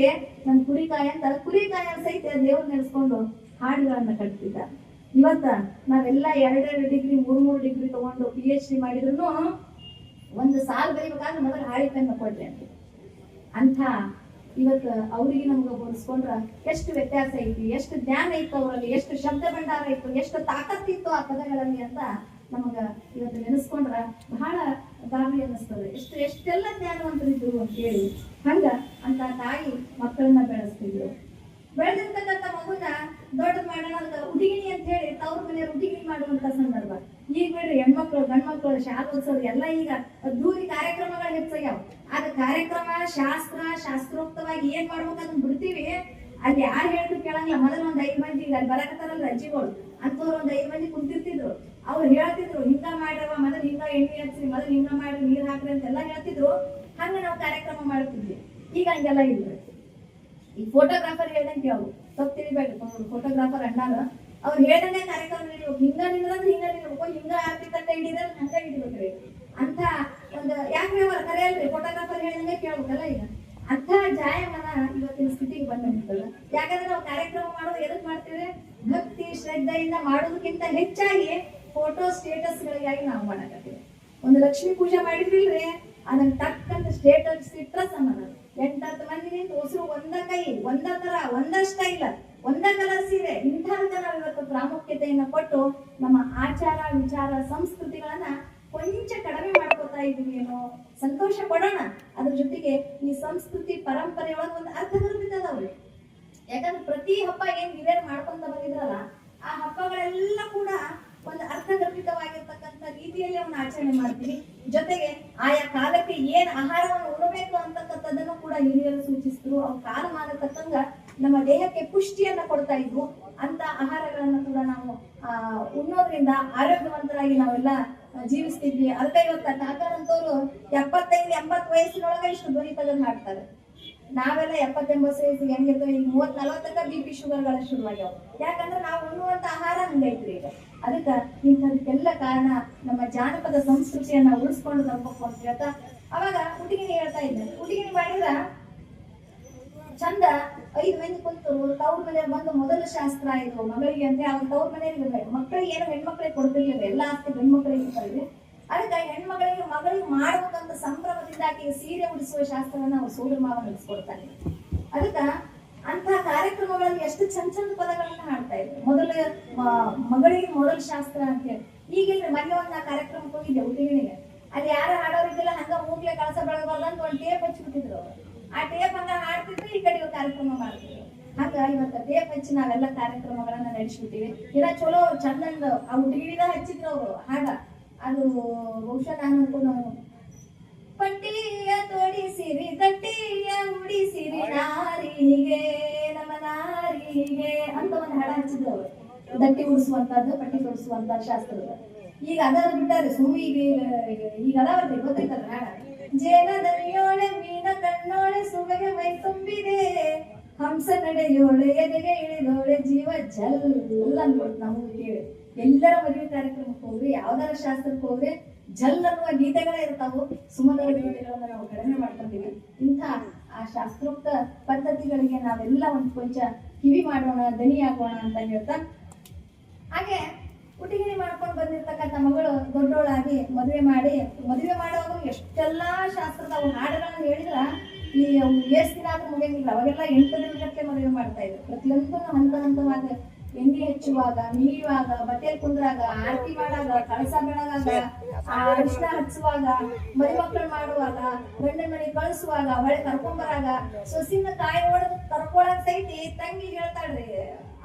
ಮಿಚ್ಚಿಗೆ ನನ್ ಕುರಿ ಕಾಯ ಅಂತ ಕುರಿ ಕಾಯ ಸಹಿತ ದೇವ್ರ ನೆನೆಸ್ಕೊಂಡು ಹಾಡುಗಳನ್ನ ಕಟ್ತಿದ್ದ. ಇವತ್ತ ನಾವೆಲ್ಲ ಎರಡೆರಡು ಡಿಗ್ರಿ ಮೂರ್ ಮೂರ್ ಡಿಗ್ರಿ ತಗೊಂಡು ಪಿ ಎಚ್ ಡಿ ಮಾಡಿದ್ರು ಒಂದು ಸಾಲ್ ಬರೀಬೇಕಾದ್ರೆ ಮೊದಲು ಹಾಳಿ ಪೆನ್ ಕೊಡ್ರಿ ಅಂತ. ಅಂತ ಇವತ್ತು ಅವ್ರಿಗೆ ನಮ್ಗೆ ಹೋಲಿಸ್ಕೊಂಡ್ರ ಎಷ್ಟು ವ್ಯತ್ಯಾಸ ಐತಿ, ಎಷ್ಟು ಜ್ಞಾನ ಇತ್ತು ಅವರಲ್ಲಿ, ಎಷ್ಟು ಶಬ್ದ ಭಂಡಾರ ಇತ್ತು, ಎಷ್ಟು ತಾಕತ್ತಿತ್ತು ಆ ಪದಗಳಲ್ಲಿ ಅಂತ ನಮಗ ಇವತ್ತು ನೆನೆಸ್ಕೊಂಡ್ರ ಬಹಳ ಗಾಬರಿ ಅನ್ನಿಸ್ತದೆ. ಎಷ್ಟು, ಎಷ್ಟೆಲ್ಲ ಜ್ಞಾನವಂತರಿದ್ರು ಅಂತ ಹೇಳಿ. ಹಂಗ ಅಂತ ತಾಯಿ ಮಕ್ಕಳನ್ನ ಬೆಳೆಸ್ತಿದ್ರು. ಬೆಳೆದಿರ್ತಕ್ಕಂಥ ಮಗುನ ದೊಡ್ಡ ಮಾಡೋಣ ಹುಡುಗಿನಿ ಅಂತ ಹೇಳಿ ತವ್ರ ಮನೆ ಹುಡುಗಿನಿ ಮಾಡುವಂತ ಸಂದರ್ಭ. ಈಗ ಬಿಡ್ರಿ ಹೆಣ್ಮಕ್ಳು, ಗಂಡ್ಮಕ್ಳು ಶಾಲೆ ಓದಿಸೋದು ಎಲ್ಲ ಈಗ ಅದ್ದೂರಿ ಕಾರ್ಯಕ್ರಮಗಳು ಹೆಚ್ಚಾಗ್ಯಾವ. ಆದ ಕಾರ್ಯಕ್ರಮ, ಶಾಸ್ತ್ರ, ಶಾಸ್ತ್ರೋಕ್ತವಾಗಿ ಏನ್ ಮಾಡ್ಬೇಕು ಅದನ್ನ ಬಿಡ್ತೀವಿ, ಅಲ್ಲಿ ಯಾರು ಹೇಳಿದ್ರು ಕೇಳಂಗಿಲ್ಲ. ಮೊದಲು ಒಂದ್ ಐದು ಮಂದಿ ಅಲ್ಲಿ ಬರಕತ್ತಾರಲ್ಲ ಅಜ್ಜಿಗಳು. ಅಂತವ್ರು ಒಂದ್ ಐದ್ ಮಂದಿ ಕುಂತಿರ್ತಿದ್ರು. ಅವ್ರು ಹೇಳ್ತಿದ್ರು, ಹಿಂಗ ಮಾಡ್ರವ ಮೊದಲು ಹಿಂಗ ಎಣ್ಣೆ ಹಚ್ಚಿ, ಮೊದಲು ಹಿಂಗ ಮಾಡ್ರಿ, ನೀರ್ ಹಾಕ್ರಿ ಅಂತೆಲ್ಲ ಹೇಳ್ತಿದ್ರು. ಹಂಗ ನಾವು ಕಾರ್ಯಕ್ರಮ ಮಾಡ್ತಿದ್ವಿ ಈಗ ಹಂಗೆಲ್ಲ ಇಲ್ಲ. ಈ ಫೋಟೋಗ್ರಾಫರ್ ಹೇಳ್ದಂಗೆ ಅವ್ರು. ತಪ್ಪು ತಿಳಿಬೇಡ್ರಿ ಫೋಟೋಗ್ರಾಫರ್ ಅಣ್ಣಾರ. ಅವ್ರು ಹೇಳ್ದಂಗೆ ಕಾರ್ಯಕ್ರಮ ನಿಲ್ಬೇಕು ಹಿಂಗ ನಿಂದ್ರಂದ್ರೆ ಹಿಂಗ ನಿಲ್ಬೇಕು ಹಿಂಗ ಆರ್ತಿ ತಟ್ಟ ಹಿಡಿದ್ರೆ ಹಂಗ ಹಿಡಿಬೇಕ್ರಿ. ಅಂತ ಒಂದು, ಯಾಕೆ ಅವ್ರ ಕರೆಯಲ್ರಿ ಫೋಟೋಗ್ರಾಫರ್ ಹೇಳ್ದಂಗೆ ಕೇಳ್ಬೇಕಲ್ಲ ಈಗ. ಅಂತ ಜಾಯಮಾನ ಇವತ್ತಿನ ಸ್ಥಿತಿಗೆ ಬಂದಿರ್ತಲ್ಲ ಯಾಕಂದ್ರೆ ನಾವು ಕಾರ್ಯಕ್ರಮ ಮಾಡೋದು ಎದಕ್ ಮಾಡ್ತೀವಿ ಭಕ್ತಿ, ಶ್ರದ್ಧೆಯಿಂದ ಮಾಡೋದಕ್ಕಿಂತ ಹೆಚ್ಚಾಗಿ ಫೋಟೋ ಸ್ಟೇಟಸ್ಗಳಿಗಾಗಿ ನಾವು ಮಾಡಕತ್ತೀವಿ ಒಂದು ಲಕ್ಷ್ಮಿ ಪೂಜೆ ಮಾಡಿದ್ವಿಲ್ರಿ ಅದನ್ನ ತಕ್ಕಂತ ಸ್ಟೇಟಸ್ ಇಟ್ರ ಸಮಾನ ಎಂಟತ್ತು ಮಂದಿ ನಿಂತು ಉಸಿರು ಒಂದ ಕೈ, ಒಂದ ತರ ಒಂದ ಸ್ಟೈಲ್ ಒಂದ ಕಲರ್ ಸೀರೆ ಇಂಥದಕ್ಕೆ ನಾವು ಇವತ್ತು ಪ್ರಾಮುಖ್ಯತೆಯನ್ನ ಕೊಟ್ಟು ನಮ್ಮ ಆಚಾರ, ವಿಚಾರ, ಸಂಸ್ಕೃತಿಗಳನ್ನ ಕೊಂಚ ಕಡಿಮೆ ಮಾಡ್ಕೋತಾ ಇದೀವಿ ಏನೋ ಸಂತೋಷ ಪಡೋಣ ಅದ್ರ ಜೊತೆಗೆ ಈ ಸಂಸ್ಕೃತಿ ಪರಂಪರೆ ಒಳಗೆ ಒಂದು ಅರ್ಥಗರ್ಭಿತದವ್ರಿ ಯಾಕಂದ್ರೆ ಪ್ರತಿ ಹಬ್ಬ ಏನ್ ಹಿರಿಯರು ಮಾಡ್ಕೊಂತ ಬಂದಿದ್ರಲ್ಲ, ಆ ಹಬ್ಬಗಳೆಲ್ಲ ಕೂಡ ಒಂದು ಅರ್ಥಗರ್ಭಿತವಾಗಿರ್ತಕ್ಕಂಥ ರೀತಿಯಲ್ಲಿ ಅವನು ಆಚರಣೆ ಮಾಡ್ತೀವಿ ಜೊತೆಗೆ ಆಯಾ ಕಾಲಕ್ಕೆ ಏನ್ ಆಹಾರವನ್ನು ಉಣಬೇಕು ಅಂತಕ್ಕಂಥದ್ದನ್ನು ಕೂಡ ಹಿರಿಯರು ಸೂಚಿಸಿದ್ರು. ಅವ್ರ ಕಾಲಮಾನ ತಕ್ಕಂಗ ನಮ್ಮ ದೇಹಕ್ಕೆ ಪುಷ್ಟಿಯನ್ನ ಕೊಡ್ತಾ ಇದ್ವು ಅಂತ ಆಹಾರಗಳನ್ನ ಕೂಡ ನಾವು, ಆ, ಉಣ್ಣೋದ್ರಿಂದ ಆರೋಗ್ಯವಂತರಾಗಿ ನಾವೆಲ್ಲ ಜೀವಿಸ್ತಿದ್ವಿ. ಅದಕ್ಕೆ ಇವತ್ತ ಕಾಕರಂತವ್ರು ಎಪ್ಪತ್ತೈದು ಎಂಬತ್ ವಯಸ್ಸಿನೊಳಗೆ ಇಷ್ಟು ಧ್ವನಿ ತೆಗೆದು ನಾವೆಲ್ಲ ಎಪ್ಪತ್ತೆಂಬತ್ತು ವಯಸ್ಸಿಗೆ ಹೆಂಗಿರ್ತೇವೆ? ಈಗ ಮೂವತ್ ನಲವತ್ತಕ್ಕ ಬಿ ಪಿ ಶುಗರ್ಗಳ ಶುರುವಾಗ್ಯಾವ. ಯಾಕಂದ್ರೆ ನಾವು ಉಣ್ಣುವಂತ ಆಹಾರ ಹಂಗೈತ್ರಿ ಈಗ ಅದಕ್ಕ ಇಂಥದಕ್ಕೆಲ್ಲ ಕಾರಣ ನಮ್ಮ ಜಾನಪದ ಸಂಸ್ಕೃತಿಯನ್ನ ಉಳಿಸ್ಕೊಂಡು ತಂಬಕು ಅಂತ ಹೇಳ್ತಾ ಅವಾಗ ಹುಡುಗಿನಿ ಹೇಳ್ತಾ ಇದ್ದಾರೆ ಹುಡುಗಿನಿ ಮಾಡಿದ್ರ ಚಂದ ಐದು ಮಂದಿ ಕುಂತು ತವ್ರ ಮನೆ ಬಂದು ಮೊದಲ ಶಾಸ್ತ್ರ ಇದು ಮಗಳಿಗೆ ಅಂದ್ರೆ ಅವ್ರ ತವ್ರ ಮನೆಯಲ್ಲಿ ಮಕ್ಕಳಿಗೆ ಏನು ಹೆಣ್ಮಕ್ಳಿಗೆ ಕೊಡ್ತಿರ್ಲಿಲ್ಲ, ಎಲ್ಲ ಆಸ್ತಿ ಗಂಡ್ಮಕ್ಳಿಗೆ ಇರ್ತಾರೆ. ಅದಕ್ಕೆ ಹೆಣ್ಮಗಳಿಗೆ ಮಗಳಿಗೆ ಮಾಡಬೇಕಂತ ಸಂಭ್ರಮದಿಂದ ಆಕೆಗೆ ಸೀರೆ ಉಡಿಸುವ ಶಾಸ್ತ್ರವನ್ನ ಅವ್ರ ಸೋದರ ಮಾವ ನಡೆಸ್ಕೊಡ್ತಾನೆ ಅದಕ್ಕ ಅಂತ ಕಾರ್ಯಕ್ರಮಗಳಲ್ಲಿ ಎಷ್ಟು ಚಂದ ಚಂದ ಪದಗಳನ್ನ ಹಾಡ್ತಾ ಇದ್ರು. ಮೊದಲ ಮಗಳಿಗೆ ಮೊದಲ ಶಾಸ್ತ್ರ ಅಂತ ಹೇಳಿ. ಈಗಿಲ್ರಿ, ಮೊನ್ನೆ ಒಂದ್ ನಾ ಕಾರ್ಯಕ್ರಮಕ್ಕೆ ಹೋಗಿದ್ದೆ ಹುಡುಗಿನಿಗೆ ಅಲ್ಲಿ ಯಾರು ಹಾಡೋರಿದ್ದಿಲ್ಲ, ಹಂಗ ಮೂಗ್ಲೆ ಕಳಸ ಬೆಳಗಲ್ಲ ಅಂತ ಒಂದು ಟೇಪ್ ಹಚ್ಚಿಬಿಟ್ಟಿದ್ರು ಅವ್ರು. ಆ ಟೇಪ್ ಹಂಗ ಹಾಡ್ತಿದ್ರು, ಈ ಕಡೆ ಕಾರ್ಯಕ್ರಮ ಮಾಡ್ತಿದ್ರು. ಹಂಗ ಇವತ್ತ ಟೇಪ್ ಹಚ್ಚಿ ನಾವೆಲ್ಲ ಕಾರ್ಯಕ್ರಮಗಳನ್ನ ನಡೆಸ್ಬಿಟ್ಟಿವಿ. ಇನ್ನ ಚಲೋ ಚಂದಂದ, ಆ ಹುಡುಗಿನ ಹಚ್ಚಿದ್ರು ಅವರು ಹಾಡ ಅದು ಬಹುಶಃ ನಾನು ಅನ್ಕೊಂಡು ಪಟ್ಟಿಯ ತೊಡಿಸಿರಿ, ತಟ್ಟಿಯ ಉಡಿಸಿರಿ ನಾರಿಗೆ ನಮ್ಮ ನಾರಿಗೆ ಅಂತ ಒಂದು ಹಾಡ ಹಚ್ಚಿದ್ರು ದಟ್ಟಿ ಉಡಿಸುವಂತದ್ದು ಪಟ್ಟಿ ತೊಡಿಸುವಂತ ಶಾಸ್ತ್ರ ಈಗ ಅದರ ಬಿಟ್ಟಾರೆ, ಸುಮ್ ಈಗ ಈಗ- ಅದಾವಲ್ರಿ ಗೊತ್ತೈತಲ್ಲ ಹಾಡ ಜೇನದರಿಯೋಳೆ ಮೀನ ಕಣ್ಣೋಳೆ ಸುಮಗೆ ಮೈ ತುಂಬಿದೆ. ಹಂಸ ನಡೆಯೋಳೆ, ಎದೆಗೆ ಇಳಿದೋಳೆ, ಜೀವ ಜಲ್ ಅಂದ್ಬಿಟ್ಟು ನಾವು ಕೇಳಿ. ಎಲ್ಲರ ಮದುವೆ ಕಾರ್ಯಕ್ರಮಕ್ಕೆ ಹೋಗ್ರಿ, ಯಾವ್ದಾರ ಶಾಸ್ತ್ರಕ್ಕೆ ಹೋಗ್ರಿ, ಜಲ್ ಅನ್ನುವ ಗೀತೆಗಳೇ ಇರ್ತಾವು. ಸುಮಧುರ ಗೀತೆಗಳನ್ನ ನಾವು ಕಡಿಮೆ ಮಾಡ್ಕೊಂಡಿವಿ ಇಂಥ ಆ ಶಾಸ್ತ್ರೋಕ್ತ ಪದ್ಧತಿಗಳಿಗೆ ನಾವೆಲ್ಲ ಒಂದು ಕೊಂಚ ಕಿವಿ ಮಾಡೋಣ ದನಿಯಾಗೋಣ ಅಂತ ಹೇಳ್ತಾ. ಹಾಗೆ ಹುಟ್ಟಿಗಿರಿ ಮಾಡ್ಕೊಂಡು ಬಂದಿರ್ತಕ್ಕಂಥ ಮಗಳು ದೊಡ್ಡೋಳಾಗಿ ಮದುವೆ ಮಾಡಿ, ಮದುವೆ ಮಾಡೋದು ಎಷ್ಟೆಲ್ಲಾ ಶಾಸ್ತ್ರದ ಹಾಡುಗಳನ್ನ ಹೇಳಿದ್ರ, ಈ ಎಷ್ಟ್ ದಿನ ಆದ್ರೂ ಮುಗಿಯಂಗಿಲ್ಲ. ಅವಾಗೆಲ್ಲ ಎಂಟು ದಿನಕ್ಕೆ ಮದುವೆ ಮಾಡ್ತಾ ಇದ್ರು. ಪ್ರತಿಯೊಂದು ಹಂತ ಹಂತವಾಗ ಎಣ್ಣೆ ಹಚ್ಚುವಾಗ ಮೀಯುವಾಗ ಬಟ್ಟೆ ಕುಂದ್ರಾಗ, ಆರತಿ ಮಾಡಾಗ, ಕಳಸ ಬೆಳಗಾಗ, ಆ ಅರಿಶಿನ ಹಚ್ಚುವಾಗ ಮರಿಮಕ್ಕಳು ಮಾಡುವಾಗ ಗಂಡನ ಮನೆ ಕಳಿಸುವಾಗ, ಹೊಳೆ ಕರ್ಕೊಂಬರಾಗ, ಸೊಸಿನ ತಾಯಿ ಹೊಡೆದು ಕರ್ಕೊಳಕ್ ಸೈತಿ ತಂಗಿ ಹೇಳ್ತಾಳ್ರಿ.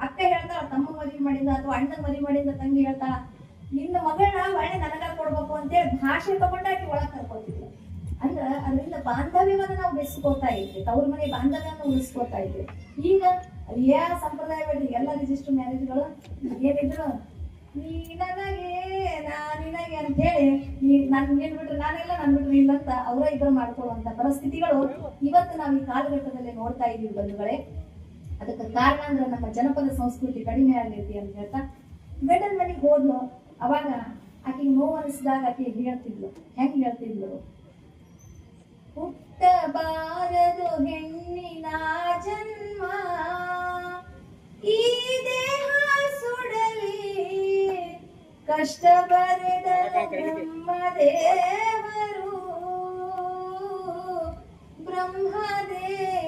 ಅಕ್ಕ ಹೇಳ್ತಾಳ, ತಮ್ಮ ಮದುವೆ ಮಾಡಿದ ಅಥವಾ ಅಣ್ಣನ ಮದುವೆ ಮಾಡಿದ ತಂಗಿ ಹೇಳ್ತಾಳ, ನಿನ್ನ ಮಗಳನ್ನ ಹೊಳೆ ನನಗ ಕೊಡ್ಬೇಕು ಅಂತೇಳಿ ಭಾಷೆ ತಗೊಂಡಾಕಿ ಒಳಗ್ ಕರ್ಕೊತಿದ್ವಿ ಅಂದ್ರ ಅದರಿಂದ ಬಾಂಧವ್ಯವನ್ನ ನಾವು ಬೆಳೆಸ್ಕೋತಾ ಇದ್ವಿ, ತವ್ರ ಮನೆ ಬಾಂಧವ್ಯವನ್ನ ಉಳಿಸ್ಕೊತಾ ಇದ್ವಿ. ಈಗ ಅದು ಯಾವ ಸಂಪ್ರದಾಯ ಬೇಡ್ರಿ? ಎಲ್ಲ ರಿಜಿಸ್ಟರ್ ಮ್ಯಾರೇಜ್ಗಳು ಏನಿದ್ರು, ನೀ ನನಗೆ, ನಾ ನಿನಗೆ ಅಂತ ಹೇಳಿ ನೀ ನನ್ ನೀನ್ ನಾನೆಲ್ಲ ನನ್ ಬಿಟ್ರೆ ಇಲ್ಲ ಅಂತ ಅವರ ಇಬ್ಬರು ಮಾಡ್ಕೊಳ್ಳುವಂತ ಪರಿಸ್ಥಿತಿಗಳು ಇವತ್ತು ನಾವು ಈ ಕಾಲಘಟ್ಟದಲ್ಲಿ ನೋಡ್ತಾ ಇದೀವಿ ಬಂಧುಗಳೇ. ಅದಕ್ಕೆ ಕಾರಣ ಅಂದ್ರೆ ನಮ್ಮ ಜನಪದ ಸಂಸ್ಕೃತಿ ಕಡಿಮೆ ಆಗೈತಿ ಅಂತ ಹೇಳ್ತಾ, ಗಂಡನ ಮನೆಗೆ ಹೋದ್ಲು, ಅವಾಗ ಆಕೆಗೆ ನೋವು ಅನಿಸಿದಾಗ ಆಕೆ ಹೇಳ್ತಿದ್ಲು. ಹೆಂಗ್ ಹೇಳ್ತಿದ್ಲು? ಹುಟ್ಟಬಾರದು ಹೆಣ್ಣಿನ ಜನ್ಮ. ಈ ದೇಹ ಸುಡಲಿ ಕಷ್ಟ ಬರೆದ ಬ್ರಹ್ಮದೇವರು ಬ್ರಹ್ಮದೇವರು.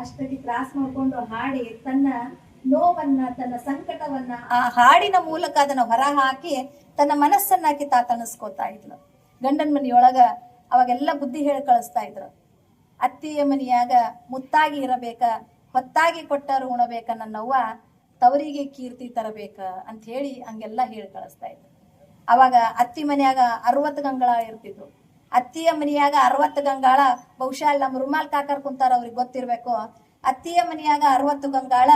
ಅಷ್ಟಾಗಿ ಕ್ರಾಸ್ ಮಾಡ್ಕೊಂಡು ಹಾಡಿ ತನ್ನ ನೋವನ್ನ, ತನ್ನ ಸಂಕಟವನ್ನ ಆ ಹಾಡಿನ ಮೂಲಕ ಅದನ್ನ ಹೊರ ಹಾಕಿ ತನ್ನ ಮನಸ್ಸನ್ನಾಕಿ ತಾತಣಿಸ್ಕೋತಾ ಇದ್ಲು. ಗಂಡನ ಮನೆಯೊಳಗ ಅವಾಗೆಲ್ಲ ಬುದ್ಧಿ ಹೇಳಿ ಕಳಿಸ್ತಾ ಇದ್ರು. ಅತ್ತಿಯ ಮನೆಯಾಗ ಮುತ್ತಾಗಿ ಇರಬೇಕ, ಹೊತ್ತಾಗಿ ಕೊಟ್ಟರು ಉಣಬೇಕ ನನ್ನವ್ವ, ತವರಿಗೆ ಕೀರ್ತಿ ತರಬೇಕ ಅಂತ ಹೇಳಿ ಹಂಗೆಲ್ಲ ಹೇಳಿ ಕಳಿಸ್ತಾ ಇದ್ರು. ಅವಾಗ ಅತ್ತಿ ಮನೆಯಾಗ ಅರವತ್ತು ಗಂಗಳ ಇರ್ತಿದ್ವು ಅತ್ತಿಯ ಮನೆಯಾಗ ಅರವತ್ತು ಗಂಗಾಳ, ಬಹುಶಃ ನಮ್ಮ ರುಮಾಲ್ ಕಾಕರ್ ಕುಂತಾರ, ಅವ್ರಿಗೆ ಗೊತ್ತಿರ್ಬೇಕು. ಅತ್ತಿಯ ಮನೆಯಾಗ ಅರವತ್ತು ಗಂಗಾಳ,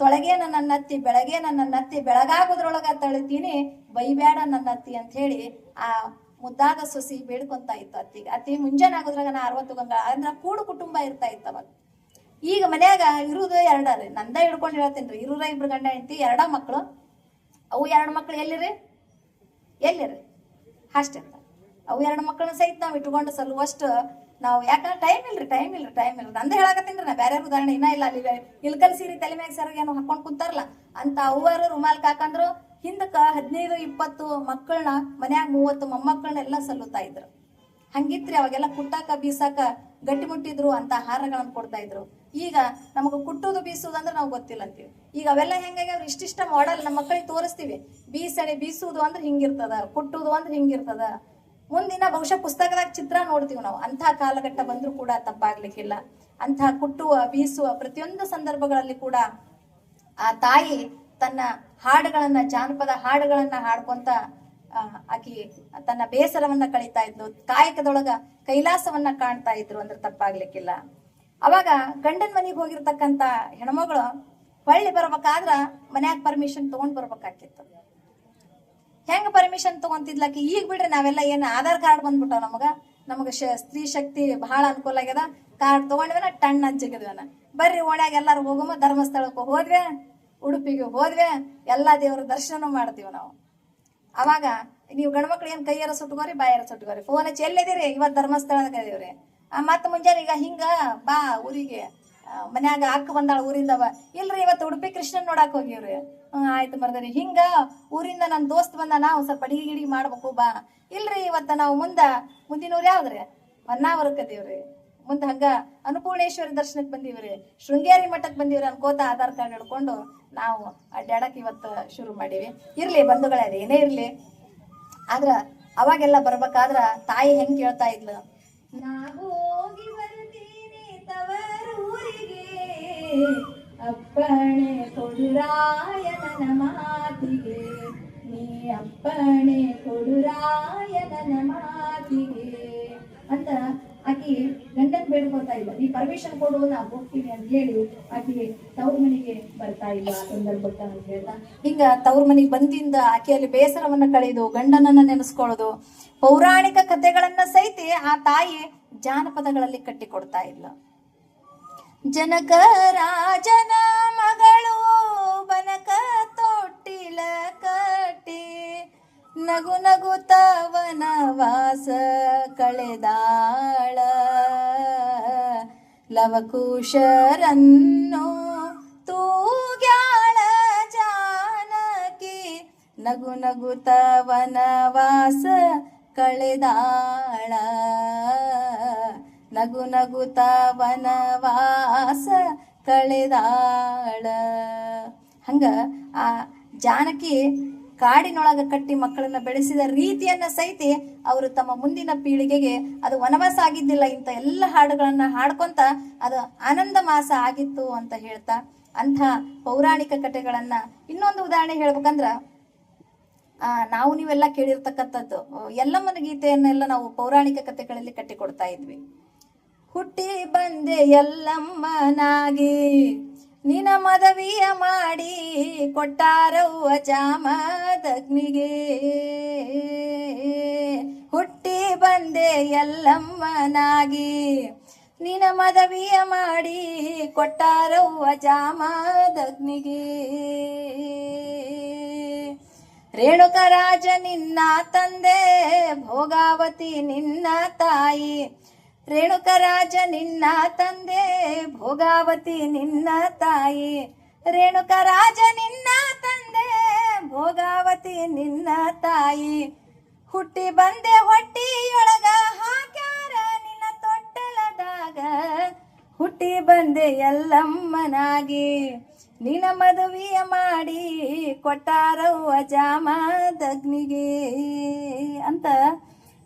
ತೊಳಗೆ ನನ್ನ ಅತ್ತಿ ಬೆಳಗ್ಗೆ ನನ್ನ ಅತ್ತಿ, ಬೆಳಗಾಗೋದ್ರೊಳಗ ತಳಿತೀನಿ ಬೈಬೇಡ ನನ್ನ ಅತ್ತಿ ಅಂತ ಹೇಳಿ ಆ ಮುದ್ದಾದ ಸೊಸಿ ಬೇಡ್ಕೊಂತ ಇತ್ತು ಅತ್ತಿಗೆ. ಅತ್ತಿ ಮುಂಜಾನೆ ಆಗೋದ್ರಾಗ ನಾ ಅರವತ್ತು ಗಂಗಾಳ, ಅಂದ್ರೆ ಕೂಡು ಕುಟುಂಬ ಇರ್ತಾ ಇತ್ತು ಅವಾಗ ಈಗ ಮನ್ಯಾಗ ಇರುದು ಎರಡ ರೀ ನಂದ ಹಿಡ್ಕೊಂಡು ಹೇಳ್ತೀನಿ ರೀ ಇರುದ ಇಬ್ರು ಗಂಡ ಹೆಂಡತಿ, ಎರಡ ಮಕ್ಕಳು ಅವು ಎರಡು ಮಕ್ಳು ಎಲ್ಲಿರಿ? ಎಲ್ಲಿರಿ? ಹಾಸ್ಟೆಲ್ ಅವು ಎರಡು ಮಕ್ಕಳನ್ನ ಸಹಿತ ನಾವು ಇಟ್ಕೊಂಡು ಸಲುವಷ್ಟು ನಾವು ಯಾಕಂದ್ರೆ ಟೈಮ್ ಇಲ್ರಿ ಟೈಮ್ ಇಲ್ರಿ ಟೈಮ್ ಇಲ್ರಿ. ಅಂದ್ರೆ ಹೇಳಕತ್ತೀನಿ ನಾ ಬೇರೆ ಉದಾಹರಣೆ ಇನ್ನ ಇಲ್ಲ. ಅಲ್ಲಿ ಇಲ್ಕಲ್ ಸೀರೆ ತಲೆ ಮ್ಯಾಗ ಸರ್ ಏನೋ ಹಾಕೊಂಡು ಕುಂತಾರಲ್ಲ, ಅಂತ ಅವರು ರುಮಾಲ್ ಹಾಕಂದ್ರು ಹಿಂದಕ್ಕ ಹದಿನೈದು, ಇಪ್ಪತ್ತು ಮಕ್ಕಳನ್ನ ಮನ್ಯಾಗ ಮೂವತ್ತು ಮೊಮ್ಮಕ್ಕಳನ್ನೆಲ್ಲ ಸಲ್ಲುತ್ತಾ ಇದ್ರು. ಹಂಗಿತ್ರಿ ಅವಾಗೆಲ್ಲ ಕುಟ್ಟಾಕ, ಬೀಸಾಕ ಗಟ್ಟಿ ಮುಟ್ಟಿದ್ರು ಅಂತ ಆಹಾರಗಳನ್ನ ಕೊಡ್ತಾ ಇದ್ರು. ಈಗ ನಮಗೆ ಕುಟ್ಟುದು, ಬೀಸುದು ಅಂದ್ರೆ ನಾವು ಗೊತ್ತಿಲ್ಲ ಅಂತೀವಿ. ಈಗ ಅವೆಲ್ಲ ಹೆಂಗಾಗ್ಯಾವ ಇಷ್ಟಿಷ್ಟ ಮಾಡಲ್ ನಮ್ಮ ಮಕ್ಕಳಿಗೆ ತೋರಿಸ್ತೀವಿ. ಬೀಸಣೆ, ಬೀಸುದು ಅಂದ್ರೆ ಹಿಂಗಿರ್ತದ, ಕುಟ್ಟುದು ಅಂದ್ರೆ ಹಿಂಗಿರ್ತದ. ಮುಂದಿನ ಬಹುಶಃ ಪುಸ್ತಕದಾಗ ಚಿತ್ರ ನೋಡ್ತೀವಿ ನಾವು. ಅಂಥ ಕಾಲಘಟ್ಟ ಬಂದರೂ ಕೂಡ ತಪ್ಪಾಗ್ಲಿಕ್ಕಿಲ್ಲ. ಅಂಥ ಕುಟ್ಟುವ ಬೀಸುವ ಪ್ರತಿಯೊಂದು ಸಂದರ್ಭಗಳಲ್ಲಿ ಕೂಡ ಆ ತಾಯಿ ತನ್ನ ಹಾಡುಗಳನ್ನ, ಜಾನಪದ ಹಾಡುಗಳನ್ನ ಹಾಡ್ಕೊಂತ ಆಕಿ ತನ್ನ ಬೇಸರವನ್ನ ಕಳೀತಾ ಇದ್ಲು. ಕಾಯಕದೊಳಗ ಕೈಲಾಸವನ್ನ ಕಾಣ್ತಾ ಇದ್ರು ಅಂದ್ರೆ ತಪ್ಪಾಗ್ಲಿಕ್ಕಿಲ್ಲ. ಅವಾಗ ಗಂಡನ ಮನೆಗೆ ಹೋಗಿರ್ತಕ್ಕಂತ ಹೆಣ್ಮಗಳು, ಹೊಳ್ಳಿ ಬರ್ಬೇಕಾದ್ರ ಮನ್ಯಾಗ ಪರ್ಮಿಷನ್ ತಗೊಂಡ್ ಬರ್ಬೇಕಾಕಿತ್ತು. ಹೆಂಗ ಪರ್ಮಿಷನ್ ತಗೊಂತಿದ್ಲಕ್ಕೆ ಈಗ ಬಿಡ್ರಿ ನಾವೆಲ್ಲ ಏನ್ ಆಧಾರ್ ಕಾರ್ಡ್ ಬಂದ್ಬಿಟ್ಟವ ನಮಗ? ನಮಗ ಸ್ತ್ರೀ ಶಕ್ತಿ ಬಹಳ ಅನುಕೂಲ ಆಗ್ಯದ. ಕಾರ್ಡ್ ತಗೊಂಡ್ವೇನ, ಟಣ್ಣ ಹಂಚಿಗಿದ್ವೇನ ಬರ್ರಿ ಓಣ್ಯಾಗ ಎಲ್ಲಾರು ಹೋಗಮ್ಮ ಧರ್ಮಸ್ಥಳಕ್ಕೆ ಹೋದ್ವಿ, ಉಡುಪಿಗೆ ಹೋದ್ವಿ, ಎಲ್ಲಾ ದೇವ್ರ ದರ್ಶನ ಮಾಡ್ತೀವಿ ನಾವು. ಅವಾಗ ನೀವು ಗಂಡ್ಮಕ್ಳು ಏನ್ ಕೈಯಾರ ಸುಟ್ಕೋರಿ, ಬಾಯಾರ ಸುಟ್ಕೋರಿ. ಫೋನ್ ಹಚ್ಚಿ, ಎಲ್ಲಿದ್ದೀರಿ? ಇವತ್ತು ಧರ್ಮಸ್ಥಳದಾಗ ಇದೀವ್ರಿ ಮತ್ತೆ ಮುಂಜಾನೆ ಈಗ ಹಿಂಗ ಬಾ ಊರಿಗೆ. ಮನ್ಯಾಗ ಅಕ್ಕ ಬಂದಾಳ, ಊರಿಂದ ಬಾ. ಇಲ್ರಿ ಇವತ್ತು ಉಡುಪಿ ಕೃಷ್ಣನ್ ನೋಡಾಕ್ ಹೋಗಿವ್ರಿ. ಆಯ್ತು ಮರ್ದರಿ. ಹಿಂಗ ಊರಿಂದ ನನ್ನ ದೋಸ್ತ್ ಬಂದ ನಾವು ಸ್ವಲ್ಪ ಅಡಿಗೆ ಗಿಡಿಗೆ ಮಾಡ್ಬೇಕು, ಬಾ. ಇಲ್ರಿ, ಇವತ್ತ ನಾವು ಮುಂದ ಮುಂದಿನ ಊರ್ ಯಾವ್ದ್ರಿ? ಹೊನ್ನಾವರಕ್ಕೆ ಮುಂದ ಮುಂದೆ ಹಂಗ ಅನ್ನಪೂರ್ಣೇಶ್ವರಿ ದರ್ಶನಕ್ಕೆ ಬಂದೀವ್ರಿ. ಶೃಂಗೇರಿ ಮಠಕ್ಕೆ ಬಂದೀವ್ರಿ ಅನ್ಕೋತ ಆಧಾರ್ ಕಾರ್ಡ್ ಹಿಡ್ಕೊಂಡು ನಾವು ಅಡ್ಡಾಡಕ್ ಇವತ್ತು ಶುರು ಮಾಡೀವಿ. ಇರ್ಲಿ ಬಂಧುಗಳೇ ಏನೇ ಇರ್ಲಿ. ಆದ್ರ ಅವಾಗೆಲ್ಲ ಬರ್ಬೇಕಾದ್ರ ತಾಯಿ ಹೆಂಗ್ ಕೇಳ್ತಾ ಇದ್ಲು? ನಾವು ಹೋಗಿ ಬರ್ತೀನಿ ತವರೂರಿಗೆ ಅಪ್ಪಣೆ ಕೊಡುರಾಯ ನನ್ನ ಮಾತಿಗೆ. ನೀ ಅಪ್ಪಣೆ ಕೊಡುರಾಯ ನನ್ನ ಮಾತಿಗೆ. ಅಂತ ಆಕೆ ಗಂಡನ್ ಬೇಡ್ಕೊತಾ ಇಲ್ಲ. ನೀ ಪರ್ಮಿಷನ್ ಕೊಡು, ನಾ ಹೋಗ್ತೀನಿ ಅಂತ ಹೇಳಿ ಆಕಿ ತವ್ರ ಮನೆಗೆ ಬರ್ತಾ ಇಲ್ಲ ಸಂದರ್ಭಕ್ಕ ಅಂತ ಹೇಳ್ತಾ. ಹಿಂಗ ತವ್ರ ಮನೆಗೆ ಬಂದಿಂದ ಆಕೆಯಲ್ಲಿ ಬೇಸರವನ್ನ ಕಳೆದು, ಗಂಡನನ್ನ ನೆನೆಸ್ಕೊಳ್ಳೋದು ಪೌರಾಣಿಕ ಕಥೆಗಳನ್ನ ಸಹಿತ ಆ ತಾಯಿ ಜಾನಪದಗಳಲ್ಲಿ ಕಟ್ಟಿಕೊಡ್ತಾ ಇಲ್ಲ. ಜನಕ ರಾಜನ ಮಗಳು ಬನಕ ತೊಟ್ಟಿಲ ಕಟ್ಟಿ ನಗು ನಗುತ್ತವನ ವಾಸ ಕಳೆದಾಳ. ಲವಕುಶರನ್ನು ತೂಗ್ಯಾಳ ಜಾನಕಿ ನಗು ನಗುತ್ತವನ ವಾಸ ಕಳೆದಾಳ. ನಗು ನಗುತಾ ವನವಾಸ ಕಳೆದಾಳ. ಹಂಗ ಆ ಜಾನಕಿ ಕಾಡಿನೊಳಗ ಕಟ್ಟಿ ಮಕ್ಕಳನ್ನ ಬೆಳೆಸಿದ ರೀತಿಯನ್ನ ಸಹಿತ ಅವರು ತಮ್ಮ ಮುಂದಿನ ಪೀಳಿಗೆಗೆ ಅದು ವನವಾಸ ಆಗಿದ್ದಿಲ್ಲ ಇಂಥ ಎಲ್ಲ ಹಾಡುಗಳನ್ನ ಹಾಡ್ಕೊಂತ ಅದು ಆನಂದ ಮಾಸ ಆಗಿತ್ತು ಅಂತ ಹೇಳ್ತಾ ಅಂಥ ಪೌರಾಣಿಕ ಕಥೆಗಳನ್ನ ಇನ್ನೊಂದು ಉದಾಹರಣೆ ಹೇಳ್ಬೇಕಂದ್ರ ಆ, ನಾವು ನೀವೆಲ್ಲ ಕೇಳಿರ್ತಕ್ಕಂಥದ್ದು ಎಲ್ಲಮ್ಮನ ಗೀತೆಯನ್ನೆಲ್ಲ ನಾವು ಪೌರಾಣಿಕ ಕಥೆಗಳಲ್ಲಿ ಕಟ್ಟಿಕೊಡ್ತಾ ಇದ್ವಿ. ಹುಟ್ಟಿ ಬಂದೆ ಎಲ್ಲಮ್ಮನಾಗಿ ನಿನ ಮದವಿಯ ಮಾಡಿ ಕೊಟ್ಟಾರವ್ವ ಚಾಮದಗ್ನಿಗೆ ಹುಟ್ಟಿ ಬಂದೆ ಎಲ್ಲಮ್ಮನಾಗಿ ನಿನ ಮದವಿಯ ಮಾಡಿ ಕೊಟ್ಟಾರವ್ವ ಚಾಮದಗ್ನಿಗೆ ರೇಣುಕ ರಾಜ ನಿನ್ನ ತಂದೆ, ಭೋಗಾವತಿ ನಿನ್ನ ತಾಯಿ. ರೇಣುಕರಾಜ ನಿನ್ನ ತಂದೆ, ಭೋಗಾವತಿ ನಿನ್ನ ತಾಯಿ. ರೇಣುಕರಾಜ ನಿನ್ನ ತಂದೆ, ಭೋಗಾವತಿ ನಿನ್ನ ತಾಯಿ. ಹುಟ್ಟಿ ಬಂದೆ ಹೊಟ್ಟಿಯೊಳಗ, ಹಾಕ್ಯಾರ ನಿನ್ನ ತೊಟ್ಟಲದಾಗ. ಹುಟ್ಟಿ ಬಂದೆ ಎಲ್ಲಮ್ಮನಾಗಿ ನಿನ್ನ ಮದುವೆಯ ಮಾಡಿ ಕೊಟ್ಟಾರವ್ವ ಜಾಮದಗ್ನಿಗೆ ಅಂತ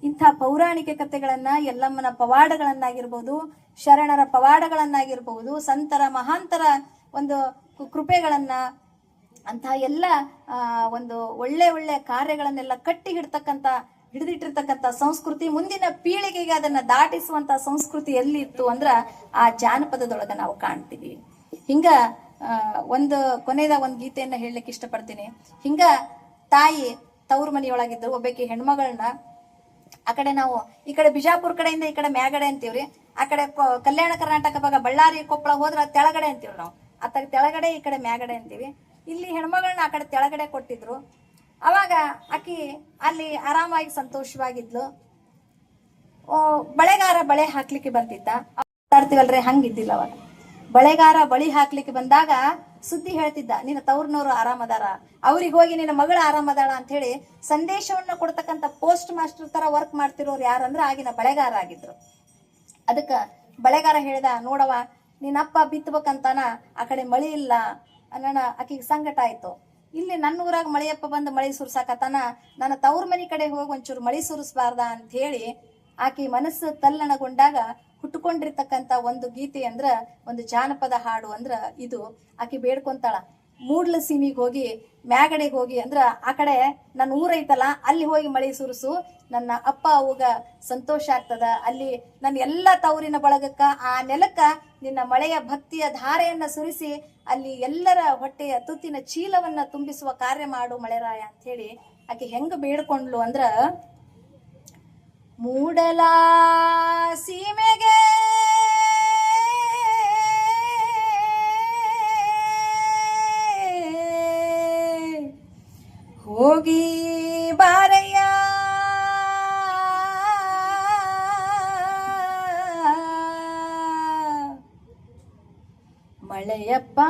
ಇಂಥ ಪೌರಾಣಿಕ ಕಥೆಗಳನ್ನ ಎಲ್ಲಮ್ಮನ ಪವಾಡಗಳನ್ನಾಗಿರ್ಬೋದು, ಶರಣರ ಪವಾಡಗಳನ್ನಾಗಿರ್ಬೋದು, ಸಂತರ ಮಹಾಂತರ ಒಂದು ಕೃಪೆಗಳನ್ನ ಅಂತಹ ಎಲ್ಲ ಒಂದು ಒಳ್ಳೆ ಒಳ್ಳೆ ಕಾರ್ಯಗಳನ್ನೆಲ್ಲ ಕಟ್ಟಿ ಹಿಡ್ತಕ್ಕಂಥ, ಹಿಡಿದಿಟ್ಟಿರ್ತಕ್ಕಂಥ ಸಂಸ್ಕೃತಿ, ಮುಂದಿನ ಪೀಳಿಗೆಗೆ ಅದನ್ನ ದಾಟಿಸುವಂತ ಸಂಸ್ಕೃತಿ ಎಲ್ಲಿ ಇತ್ತು ಅಂದ್ರ ಆ ಜಾನಪದದೊಳಗ ನಾವು ಕಾಣ್ತೀವಿ. ಹಿಂಗ ಒಂದು ಕೊನೆಯದ ಒಂದು ಗೀತೆಯನ್ನ ಹೇಳಲಿಕ್ಕೆ ಇಷ್ಟಪಡ್ತೀನಿ. ಹಿಂಗ, ತಾಯಿ ತವ್ರ ಮನೆಯೊಳಗಿದ್ದರು ಒಬ್ಬಾಕಿ ಹೆಣ್ಮಗಳನ್ನ ಆ ಕಡೆ ನಾವು ಈ ಕಡೆ ಬಿಜಾಪುರ ಕಡೆಯಿಂದ ಈ ಕಡೆ ಮ್ಯಾಗಡೆ ಅಂತೀವ್ರಿ. ಆ ಕಡೆ ಕಲ್ಯಾಣ ಕರ್ನಾಟಕ ಭಾಗ ಬಳ್ಳಾರಿ, ಕೊಪ್ಪಳ ಹೋದ್ರ ತೆಳಗಡೆ ಅಂತೀವ್ರಿ ನಾವು. ಅತ್ತ ತೆಳಗಡೆ ಈ ಕಡೆ ಮ್ಯಾಗಡೆ ಅಂತೀವಿ. ಇಲ್ಲಿ ಹೆಣ್ಮಗಳನ್ನ ಆ ಕಡೆ ತೆಳಗಡೆ ಕೊಟ್ಟಿದ್ರು. ಅವಾಗ ಆಕಿ ಅಲ್ಲಿ ಆರಾಮಾಗಿ ಸಂತೋಷವಾಗಿದ್ಲು. ಬಳೆಗಾರ ಬಳೆ ಹಾಕ್ಲಿಕ್ಕೆ ಬರ್ತಿದ್ದ ಮಾತಾಡ್ತೀವಲ್ರಿ, ಹಂಗಿದ್ದಿಲ್ಲ ಅವಾಗ. ಬಳೆಗಾರ ಬಳಿ ಹಾಕ್ಲಿಕ್ಕೆ ಬಂದಾಗ ಸುದ್ದಿ ಹೇಳ್ತಿದ್ದ, ನಿನ್ನ ತವ್ರನವ್ರು ಆರಾಮದಾರ, ಅವ್ರಿಗೆ ಹೋಗಿ ನಿನ್ನ ಮಗಳ ಆರಾಮದಾಳ ಅಂತ ಹೇಳಿ ಸಂದೇಶವನ್ನ ಕೊಡ್ತಕ್ಕಂಥ ಪೋಸ್ಟ್ ಮಾಸ್ಟರ್ ತರ ವರ್ಕ್ ಮಾಡ್ತಿರೋರು ಯಾರಂದ್ರೆ ಆಗಿನ ಬಳೆಗಾರ ಆಗಿದ್ರು. ಅದಕ್ಕ ಬಳೆಗಾರ ಹೇಳ್ದ ನೋಡವ ನಿನ್ನಪ್ಪ ಬಿತ್ತಬೇಕಂತಾನ ಆ ಕಡೆ ಮಳಿ ಇಲ್ಲ ಅನ್ನೋಣ ಆಕಿಗೆ ಸಂಕಟ ಆಯ್ತು. ಇಲ್ಲಿ ನನ್ನ ಊರಾಗ ಮಳೆಯಪ್ಪ ಬಂದು ಮಳಿ ಸುರ್ಸಾಕತ್ತಾನ, ನನ್ನ ತವ್ರ ಮನೆ ಕಡೆ ಹೋಗಿ ಒಂಚೂರು ಮಳಿ ಸುರಿಸ್ಬಾರ್ದ ಅಂತ ಹೇಳಿ ಆಕಿ ಮನಸ್ಸು ತಲ್ಲಣಗೊಂಡಾಗ ಹುಟ್ಟುಕೊಂಡಿರ್ತಕ್ಕಂಥ ಒಂದು ಗೀತೆ ಅಂದ್ರ, ಒಂದು ಜಾನಪದ ಹಾಡು ಅಂದ್ರ ಇದು, ಆಕೆ ಬೇಡ್ಕೊಂತಾಳ. ಮೂಡ್ಲ ಸೀಮಿಗೆ ಹೋಗಿ, ಮ್ಯಾಗಡೆಗೆ ಹೋಗಿ ಅಂದ್ರ, ಆ ಕಡೆ ನನ್ನ ಊರೈತಲ್ಲ ಅಲ್ಲಿ ಹೋಗಿ ಮಳೆ ಸುರಿಸು, ನನ್ನ ಅಪ್ಪ, ಅವಾಗ ಸಂತೋಷ ಆಗ್ತದ. ಅಲ್ಲಿ ನನ್ನ ಎಲ್ಲ ತವರಿನ ಬಳಗಕ್ಕ, ಆ ನೆಲಕ್ಕ ನಿನ್ನ ಮಳೆಯ ಭಕ್ತಿಯ ಧಾರೆಯನ್ನ ಸುರಿಸಿ, ಅಲ್ಲಿ ಎಲ್ಲರ ಹೊಟ್ಟೆಯ ತುತ್ತಿನ ಚೀಲವನ್ನ ತುಂಬಿಸುವ ಕಾರ್ಯ ಮಾಡು ಮಳೆರಾಯ ಅಂತ ಹೇಳಿ ಆಕೆ ಹೆಂಗ ಬೇಡ್ಕೊಂಡ್ಲು ಅಂದ್ರ ಮೂಡಲ ಸೀಮೆಗೆ. ಹೋಗಿ ಬಾರಯ್ಯ. ಮಳೆಯಪ್ಪ.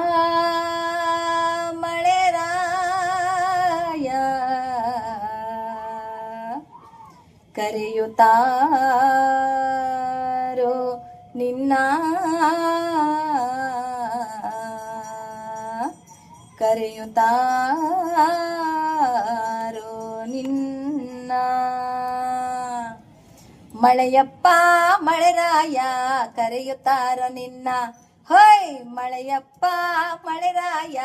ಕರೆಯುತ್ತಾರೋ ನಿನ್ನ ಕರೆಯುತ್ತಾರೋ ನಿನ್ನ ಮಳೆಯಪ್ಪ, ಮಳೆರಾಯ ಕರೆಯುತ್ತಾರ ನಿನ್ನ. ಹೊಯ್, ಮಳೆಯಪ್ಪ, ಮಳೆರಾಯ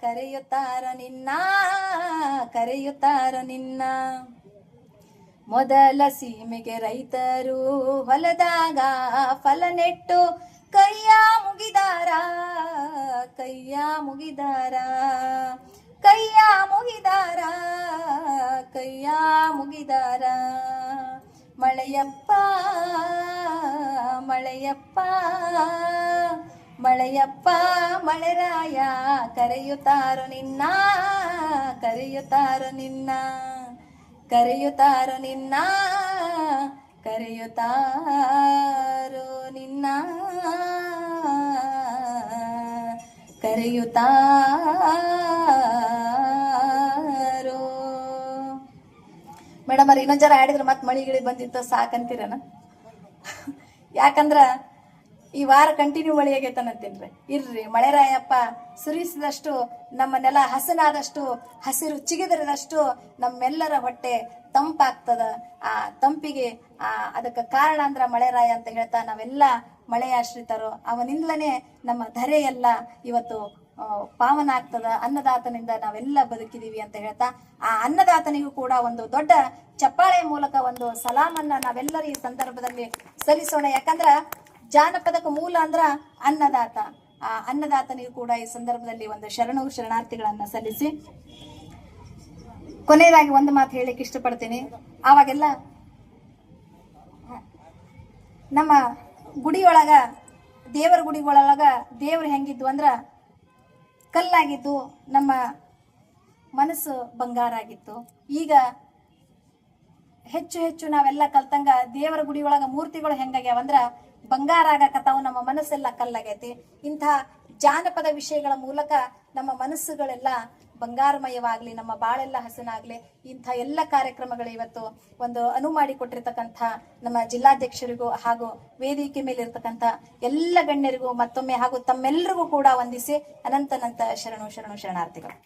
ಕರೆಯುತ್ತಾರ ನಿನ್ನ ಕರೆಯುತ್ತಾರ ನಿನ್ನ. ಮೊದಲ ಸೀಮೆಗೆ ರೈತರು ಹೊಲದಾಗ ಫಲ ನೆಟ್ಟು ಕೈಯ ಮುಗಿದಾರ ಕೈಯ ಮುಗಿದಾರ ಕೈಯ ಮುಗಿದಾರ ಕೈಯ ಮುಗಿದಾರ. ಮಳೆಯಪ್ಪ ಮಳೆಯಪ್ಪ ಮಳೆಯಪ್ಪ ಮಳೆರಾಯ ಕರೆಯುತ್ತಾರೋ ನಿನ್ನ ಕರೆಯುತ್ತಾರೋ ನಿನ್ನ. ಕರೆಯುತ್ತಾರೋ ನಿನ್ನ? ಕರೆಯುತ್ತಾರೋ ನಿನ್ನ? ಕರೆಯುತ್ತಾರೋ? ಮೇಡಮ್, ಅವ್ರ ಇನ್ನೊಂದ್ ಜನ ಆಡಿದ್ರೆ, ಮತ್ತೆ ಮಳಿಗಿಳಿ ಬಂದಿತ್ತು, ಸಾಕಂತೀರನ? ಯಾಕಂದ್ರ ಈ ವಾರ ಕಂಟಿನ್ಯೂ ಮಳೆ ಆಗೈತನಂತೇನ್ರಿ ಇರ್ರಿ ಮಳೆರಾಯಪ್ಪ ಸುರಿಸಿದಷ್ಟು, ನಮ್ಮ ನೆಲ ಹಸನಾದಷ್ಟು, ಹಸಿರು ಚಿಗಿದರದಷ್ಟು ನಮ್ಮೆಲ್ಲರ ಹೊಟ್ಟೆ ತಂಪಾಗ್ತದ. ಆ ತಂಪಿಗೆ, ಆ ಅದಕ್ಕೆ ಕಾರಣ ಅಂದ್ರ ಮಳೆರಾಯ ಅಂತ ಹೇಳ್ತಾ ನಾವೆಲ್ಲ ಮಳೆಯಾಶ್ರಿತರು. ಅವನಿಂದಲೇ ನಮ್ಮ ಧರೆ ಎಲ್ಲ ಇವತ್ತು ಪಾವನ ಆಗ್ತದ. ಅನ್ನದಾತನಿಂದ ನಾವೆಲ್ಲ ಬದುಕಿದೀವಿ ಅಂತ ಹೇಳ್ತಾ, ಆ ಅನ್ನದಾತನಿಗೂ ಕೂಡ ಒಂದು ದೊಡ್ಡ ಚಪ್ಪಾಳೆ ಮೂಲಕ ಒಂದು ಸಲಾಮನ್ನ ನಾವೆಲ್ಲರೂ ಈ ಸಂದರ್ಭದಲ್ಲಿ ಸಲ್ಲಿಸೋಣ. ಯಾಕಂದ್ರ ಜಾನಪದಕ ಮೂಲ ಅಂದ್ರ ಅನ್ನದಾತ. ಆ ಅನ್ನದಾತನಿಗೂ ಕೂಡ ಈ ಸಂದರ್ಭದಲ್ಲಿ ಒಂದು ಶರಣು ಶರಣಾರ್ಥಿಗಳನ್ನ ಸಲ್ಲಿಸಿ. ಕೊನೆಯದಾಗಿ ಒಂದು ಮಾತು ಹೇಳಿಕ್ಕೆ ಇಷ್ಟಪಡ್ತೀನಿ. ಆವಾಗೆಲ್ಲ ನಮ್ಮ ಗುಡಿಯೊಳಗ, ದೇವರ ಗುಡಿಗಳೊಳಗ ದೇವರು ಹೆಂಗಿದ್ವು ಅಂದ್ರ ಕಲ್ಲಾಗಿದ್ದು ನಮ್ಮ ಮನಸ್ಸು ಬಂಗಾರ ಆಗಿತ್ತು. ಈಗ ಹೆಚ್ಚು ಹೆಚ್ಚು ನಾವೆಲ್ಲ ಕಲ್ತಂಗ ದೇವರ ಗುಡಿ ಒಳಗ ಮೂರ್ತಿಗಳು ಹೆಂಗಾಗ್ಯಾವ ಅಂದ್ರ ಬಂಗಾರ ಆಗಕತ್ತಾವು, ನಮ್ಮ ಮನಸ್ಸೆಲ್ಲ ಕಲ್ಲಾಗೈತಿ. ಇಂಥ ಜಾನಪದ ವಿಷಯಗಳ ಮೂಲಕ ನಮ್ಮ ಮನಸ್ಸುಗಳೆಲ್ಲ ಬಂಗಾರಮಯವಾಗ್ಲಿ, ನಮ್ಮ ಬಾಳೆಲ್ಲ ಹಸನಾಗ್ಲಿ, ಇಂಥ ಎಲ್ಲ ಕಾರ್ಯಕ್ರಮಗಳು ಇವತ್ತು ಒಂದು ಅನು ಮಾಡಿಕೊಟ್ಟಿರ್ತಕ್ಕಂಥ ನಮ್ಮ ಜಿಲ್ಲಾಧ್ಯಕ್ಷರಿಗೂ ಹಾಗೂ ವೇದಿಕೆ ಮೇಲೆ ಇರ್ತಕ್ಕಂಥ ಎಲ್ಲ ಗಣ್ಯರಿಗೂ ಮತ್ತೊಮ್ಮೆ ಹಾಗೂ ತಮ್ಮೆಲ್ಲರಿಗೂ ಕೂಡ ವಂದಿಸಿ ಅನಂತನಂತ ಶರಣು ಶರಣು ಶರಣಾರ್ಥಿಗಳು.